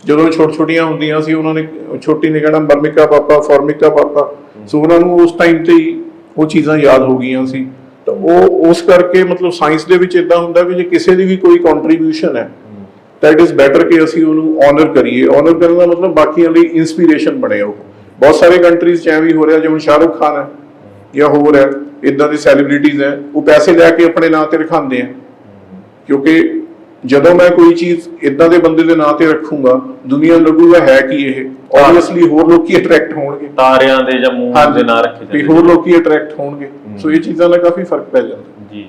ਜਦੋਂ ਛੋਟ ਛੋਟੀਆਂ ਹੁੰਦੀਆਂ ਸੀ ਉਹਨਾਂ ਨੇ ਛੋਟੀ ਨੇ ਕਹਿਣਾ ਬਰਮਿਕਾ ਪਾਪਾ ਫਾਰਮਿਕਾ ਪਾਪਾ। ਸੋ ਉਹਨਾਂ ਨੂੰ ਉਸ ਟਾਈਮ ਤੇ ਹੀ ਉਹ ਚੀਜ਼ਾਂ ਯਾਦ ਹੋ ਗਈਆਂ ਸੀ। ਤਾਂ ਉਹ ਉਸ ਕਰਕੇ ਮਤਲਬ ਸਾਇੰਸ ਦੇ ਵਿੱਚ ਇਦਾਂ ਹੁੰਦਾ ਵੀ ਜੇ ਕਿਸੇ ਦੀ ਵੀ ਕੋਈ ਕੰਟਰੀਬਿਊਸ਼ਨ ਹੈ ਹਮ, ਤਾਂ ਇਟ ਇਜ਼ ਬੈਟਰ ਕਿ ਅਸੀਂ ਉਹਨੂੰ ਆਨਰ ਕਰੀਏ। ਆਨਰ ਕਰਨ ਦਾ ਮਤਲਬ ਬਾਕੀਆਂ ਲਈ ਇਨਸਪੀਰੇਸ਼ਨ ਬਣੇ ਉਹ। ਬਹੁਤ ਸਾਰੇ ਕੰਟਰੀਜ਼ 'ਚ ਐਵੇਂ ਹੋ ਰਿਹਾ ਜਿਵੇਂ ਸ਼ਾਹਰੁਖ ਖਾਨ ਹੈ। ਜਾਂ ਹੋਰ ਹੈ ਇਦਾਂ ਦੇ ਸੈਲੀਬ੍ਰਿਟੀਜ਼ ਹੈ ਉਹ ਪੈਸੇ ਲੈ ਕੇ ਆਪਣੇ ਨਾਂ ਤੇ ਰਖਾਉਂਦੇ ਆ। ਕਿਉਂਕਿ ਜਦੋਂ ਮੈਂ ਕੋਈ ਚੀਜ਼ ਇਦਾਂ ਦੇ ਬੰਦੇ ਦੇ ਨਾਂ ਤੇ ਰੱਖੂੰਗਾ ਦੁਨੀਆ ਲੱਗੂਗਾ ਹੈ ਕੀ ਇਹ। ਆਬਵੀਅਸਲੀ ਹੋਰ ਲੋਕੀ ਅਟਰੈਕਟ ਹੋਣਗੇ। ਤਾਰਿਆਂ ਦੇ ਜਾਂ ਮੂਨ ਦੇ ਨਾਂ ਰੱਖੇ ਵੀ ਜਾਂਦੇ ਹੋਰ ਲੋਕੀ ਅਟਰੈਕਟ ਹੋਣਗੇ। ਸੋ ਇਹ ਚੀਜ਼ਾਂ ਦਾ ਕਾਫੀ ਫ਼ਰਕ ਪੈ ਜਾਂਦਾ। ਜੀ।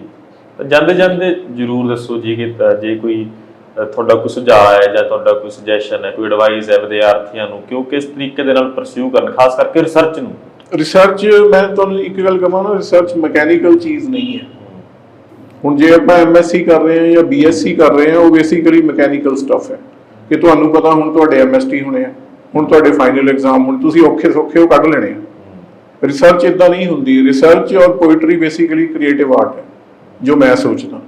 ਤਾਂ ਜਾਂਦੇ ਜਾਂਦੇ ਜਰੂਰ ਦੱਸੋ ਜੀ ਕਿ ਜੇ ਕੋਈ ਤੁਹਾਡਾ ਕੋਈ ਸੁਝਾਅ ਹੈ ਜਾਂ ਤੁਹਾਡਾ ਕੋਈ ਸੁਜੈਸ਼ਨ ਹੈ ਕੋਈ ਐਡਵਾਈਸ ਹੈ ਵਿਦਿਆਰਥੀਆਂ ਨੂੰ ਕਿ ਉਹ ਕਿਸ ਤਰੀਕੇ ਦੇ ਨਾਲ ਪਰਸਿਊ ਕਰਨ ਖਾਸ ਕਰਕੇ ਰਿਸਰਚ ਨੂੰ? ਰਿਸਰਚ ਮੈਂ ਤੁਹਾਨੂੰ ਇੱਕ ਗੱਲ ਕਹਾਂ ਨਾ ਰਿਸਰਚ ਮਕੈਨੀਕਲ ਚੀਜ਼ ਨਹੀਂ ਹੈ। ਹੁਣ ਜੇ ਆਪਾਂ ਐਮਐਸਸੀ ਕਰ ਰਹੇ ਹਾਂ ਜਾਂ ਬੀਐਸਸੀ ਕਰ ਰਹੇ ਹਾਂ, ਉਹ ਬੇਸਿਕਲੀ ਮਕੈਨੀਕਲ ਸਟੱਫ ਹੈ। ਕਿ ਤੁਹਾਨੂੰ ਪਤਾ ਹੁਣ ਤੁਹਾਡੇ ਐਮਐਸਟੀ ਹੋਣੇ ਆ, ਹੁਣ ਤੁਹਾਡੇ ਫਾਈਨਲ ਐਗਜ਼ਾਮ ਹੁਣ, ਤੁਸੀਂ ਔਖੇ ਸੌਖੇ ਉਹ ਕੱਢ ਲੈਣੇ ਆ। ਰਿਸਰਚ ਇਦਾਂ ਨਹੀਂ ਹੁੰਦੀ। ਰਿਸਰਚ ਔਰ ਪੋਇਟਰੀ ਬੇਸਿਕਲੀ ਕ੍ਰੀਏਟਿਵ ਆਰਟ ਹੈ, ਜੋ ਮੈਂ ਸੋਚਦਾ।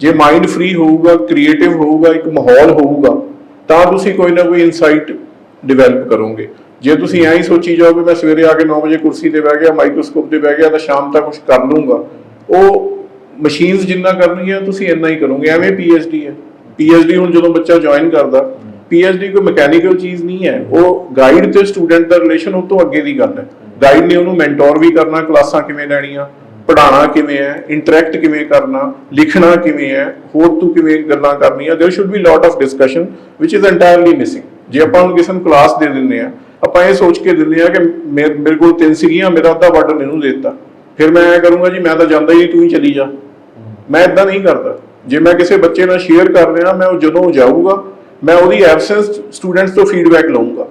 ਜੇ ਮਾਈਂਡ ਫ੍ਰੀ ਹੋਊਗਾ ਕ੍ਰੀਏਟਿਵ ਹੋਊਗਾ, ਇੱਕ ਮਾਹੌਲ ਹੋਊਗਾ, ਤਾਂ ਤੁਸੀਂ ਕੋਈ ਨਾ ਕੋਈ ਇਨਸਾਈਟ ਡਿਵੈਲਪ ਕਰੋਗੇ। ਜੇ ਤੁਸੀਂ ਐਂ ਹੀ ਸੋਚੀ ਜਾਓਗੇ ਮੈਂ ਸਵੇਰੇ ਆ ਕੇ 9 ਵਜੇ ਕੁਰਸੀ ਤੇ ਬਹਿ ਗਿਆ ਮਾਈਕਰੋਸਕੋਪ ਤੇ ਬਹਿ ਗਿਆ ਤਾਂ ਸ਼ਾਮ ਤੱਕ ਕੁਝ ਕਰ ਲੂੰਗਾ ਉਹ ਮਸ਼ੀਨਸ ਜਿੰਨਾ ਕਰਨਗੀਆਂ ਤੁਸੀਂ ਇੰਨਾ ਹੀ ਕਰੋਗੇ ਐਵੇਂ ਪੀਐਚਡੀ ਹੈ ਪੀਐਚਡੀ ਹੁਣ ਜਦੋਂ ਬੱਚਾ ਜੁਆਇਨ ਕਰਦਾ ਪੀਐਚਡੀ ਕੋਈ ਮਕੈਨੀਕਲ ਚੀਜ਼ ਨਹੀਂ ਹੈ ਉਹ ਗਾਈਡ ਤੇ ਸਟੂਡੈਂਟ ਦਾ ਰਿਲੇਸ਼ਨ ਉਹ ਤੋਂ ਅੱਗੇ ਦੀ ਗੱਲ ਹੈ ਗਾਈਡ ਨੇ ਉਹਨੂੰ ਮੈਂਟੋਰ ਵੀ ਕਰਨਾ ਕਲਾਸਾਂ ਕਿਵੇਂ ਲੈਣੀਆਂ ਪੜਾਉਣਾ ਕਿਵੇਂ ਹੈ ਇੰਟਰੈਕਟ ਕਿਵੇਂ ਕਰਨਾ ਲਿਖਣਾ ਕਿਵੇਂ ਹੈ ਹੋਰ ਤੂੰ ਕਿਵੇਂ ਗੱਲਾਂ ਕਰਨੀਆਂ there should be lot of discussion which is entirely missing ਜੇ ਆਪਾਂ ਨੂੰ ਕਿਸੇ ਨੂੰ ਕਲਾਸ ਦੇ ਦਿੰਦੇ ਆ ਆਪਾਂ ਇਹ ਸੋਚ ਕੇ ਦਿੰਦੇ ਆ ਕਿ ਮੇਰੇ ਕੋਲ ਤਿੰਨ ਸੀਗੀਆਂ, ਮੇਰਾ ਅੱਧਾ ਬਰਡਨ ਇਹਨੂੰ ਦੇ ਦਿੱਤਾ। ਫਿਰ ਮੈਂ ਐ ਕਰੂੰਗਾ ਜੀ, ਮੈਂ ਤਾਂ ਜਾਂਦਾ ਹੀ ਤੂੰ ਹੀ ਚਲੀ ਜਾ। ਮੈਂ ਇਦਾਂ ਨਹੀਂ ਕਰਦਾ। ਜੇ ਮੈਂ ਕਿਸੇ ਬੱਚੇ ਨਾਲ ਸ਼ੇਅਰ ਕਰ ਰਿਹਾ, ਮੈਂ ਉਹ ਜਦੋਂ ਜਾਊਗਾ, ਮੈਂ ਉਹਦੀ ਐਬਸੈਂਸ ਸਟੂਡੈਂਟਸ ਤੋਂ ਫੀਡਬੈਕ ਲਵਾਂਗਾ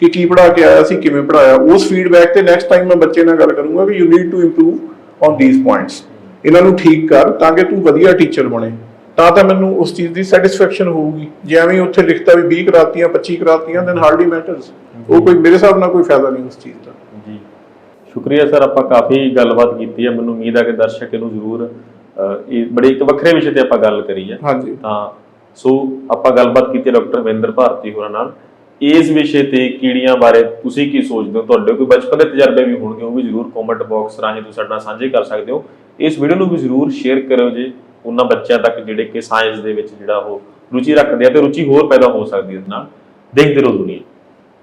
ਕਿ ਕੀ ਪੜਾ ਕੇ ਆਇਆ ਸੀ, ਕਿਵੇਂ ਪੜਾਇਆ ਉਸ ਫੀਡਬੈਕ ਤੇ ਨੈਕਸਟ ਟਾਈਮ ਮੈਂ ਬੱਚੇ ਨਾਲ ਗੱਲ ਕਰੂੰਗਾ ਕਿ you need to improve on these points ਇਹਨਾਂ ਨੂੰ ਠੀਕ ਕਰ ਤਾਂ ਕਿ ਤੂੰ ਵਧੀਆ ਟੀਚਰ ਬਣੇ। ਤਾਂ ਤਾਂ ਮੈਨੂੰ ਉਸ ਚੀਜ਼ ਦੀ ਸੈਟੀਸਫੈਕਸ਼ਨ ਹੋਊਗੀ। ਜੇ ਐਵੇਂ ਉੱਥੇ ਲਿਖਤਾ ਵੀ 20 ਕਰਾਤੀਆਂ 25 ਕਰਾਤੀਆਂ ਦੈਨ ਹਾਰਡਲੀ ਮੈਟਰਸ ਉਹ ਕੋਈ ਮੇਰੇ ਹਿਸਾਬ ਨਾਲ ਕੋਈ ਫਾਇਦਾ ਨਹੀਂ ਉਸ ਚੀਜ਼ ਦਾ। ਜੀ। ਸ਼ੁਕਰੀਆ ਸਰ ਆਪਾਂ ਕਾਫੀ ਗੱਲਬਾਤ ਕੀਤੀ ਹੈ। ਮੈਨੂੰ ਉਮੀਦ ਹੈ ਕਿ ਦਰਸ਼ਕ ਇਹਨੂੰ ਜ਼ਰੂਰ ਇਹ ਬੜੇ ਇੱਕ ਵੱਖਰੇ ਵਿਸ਼ੇ ਤੇ ਆਪਾਂ ਗੱਲ ਕਰੀ ਹੈ। ਹਾਂਜੀ। ਤਾਂ ਸੋ ਆਪਾਂ ਗੱਲਬਾਤ ਕੀਤੀ ਡਾਕਟਰ ਵਿੰਦਰ ਭਾਰਤੀ ਹੋਰਾਂ ਨਾਲ। ਇਸ ਵਿਸ਼ੇ ਤੇ ਕੀੜੀਆਂ ਬਾਰੇ ਤੁਸੀਂ ਕੀ ਸੋਚਦੇ ਹੋ? ਤੁਹਾਡੇ ਕੋਈ ਬਚਪਨ ਦੇ ਤਜਰਬੇ ਵੀ ਹੋਣਗੇ ਉਹ ਵੀ ਜ਼ਰੂਰ ਕਮੈਂਟ ਬਾਕਸ ਰਾਹੀਂ ਤੁਸੀਂ ਸਾਡੇ ਨਾਲ ਸਾਂਝੇ ਕਰ ਸਕਦੇ ਹੋ। ਇਸ ਵੀਡੀਓ ਨੂੰ ਵੀ ਜ਼ਰੂਰ ਸ਼ੇਅਰ ਕਰਿਓ ਜੇ ਉਹਨਾਂ ਬੱਚਿਆਂ ਤੱਕ ਜਿਹੜੇ ਕਿ ਸਾਇੰਸ ਦੇ ਵਿੱਚ ਜਿਹੜਾ ਉਹ ਰੁਚੀ ਰੱਖਦੇ ਆ ਤੇ ਰੁਚੀ ਹੋਰ ਪੈਦਾ ਹੋ ਸਕਦੀ ਹੈ ਇਸ ਨਾਲ, ਦੇਖਦੇ ਰਹੋ ਦੁਨੀਆ।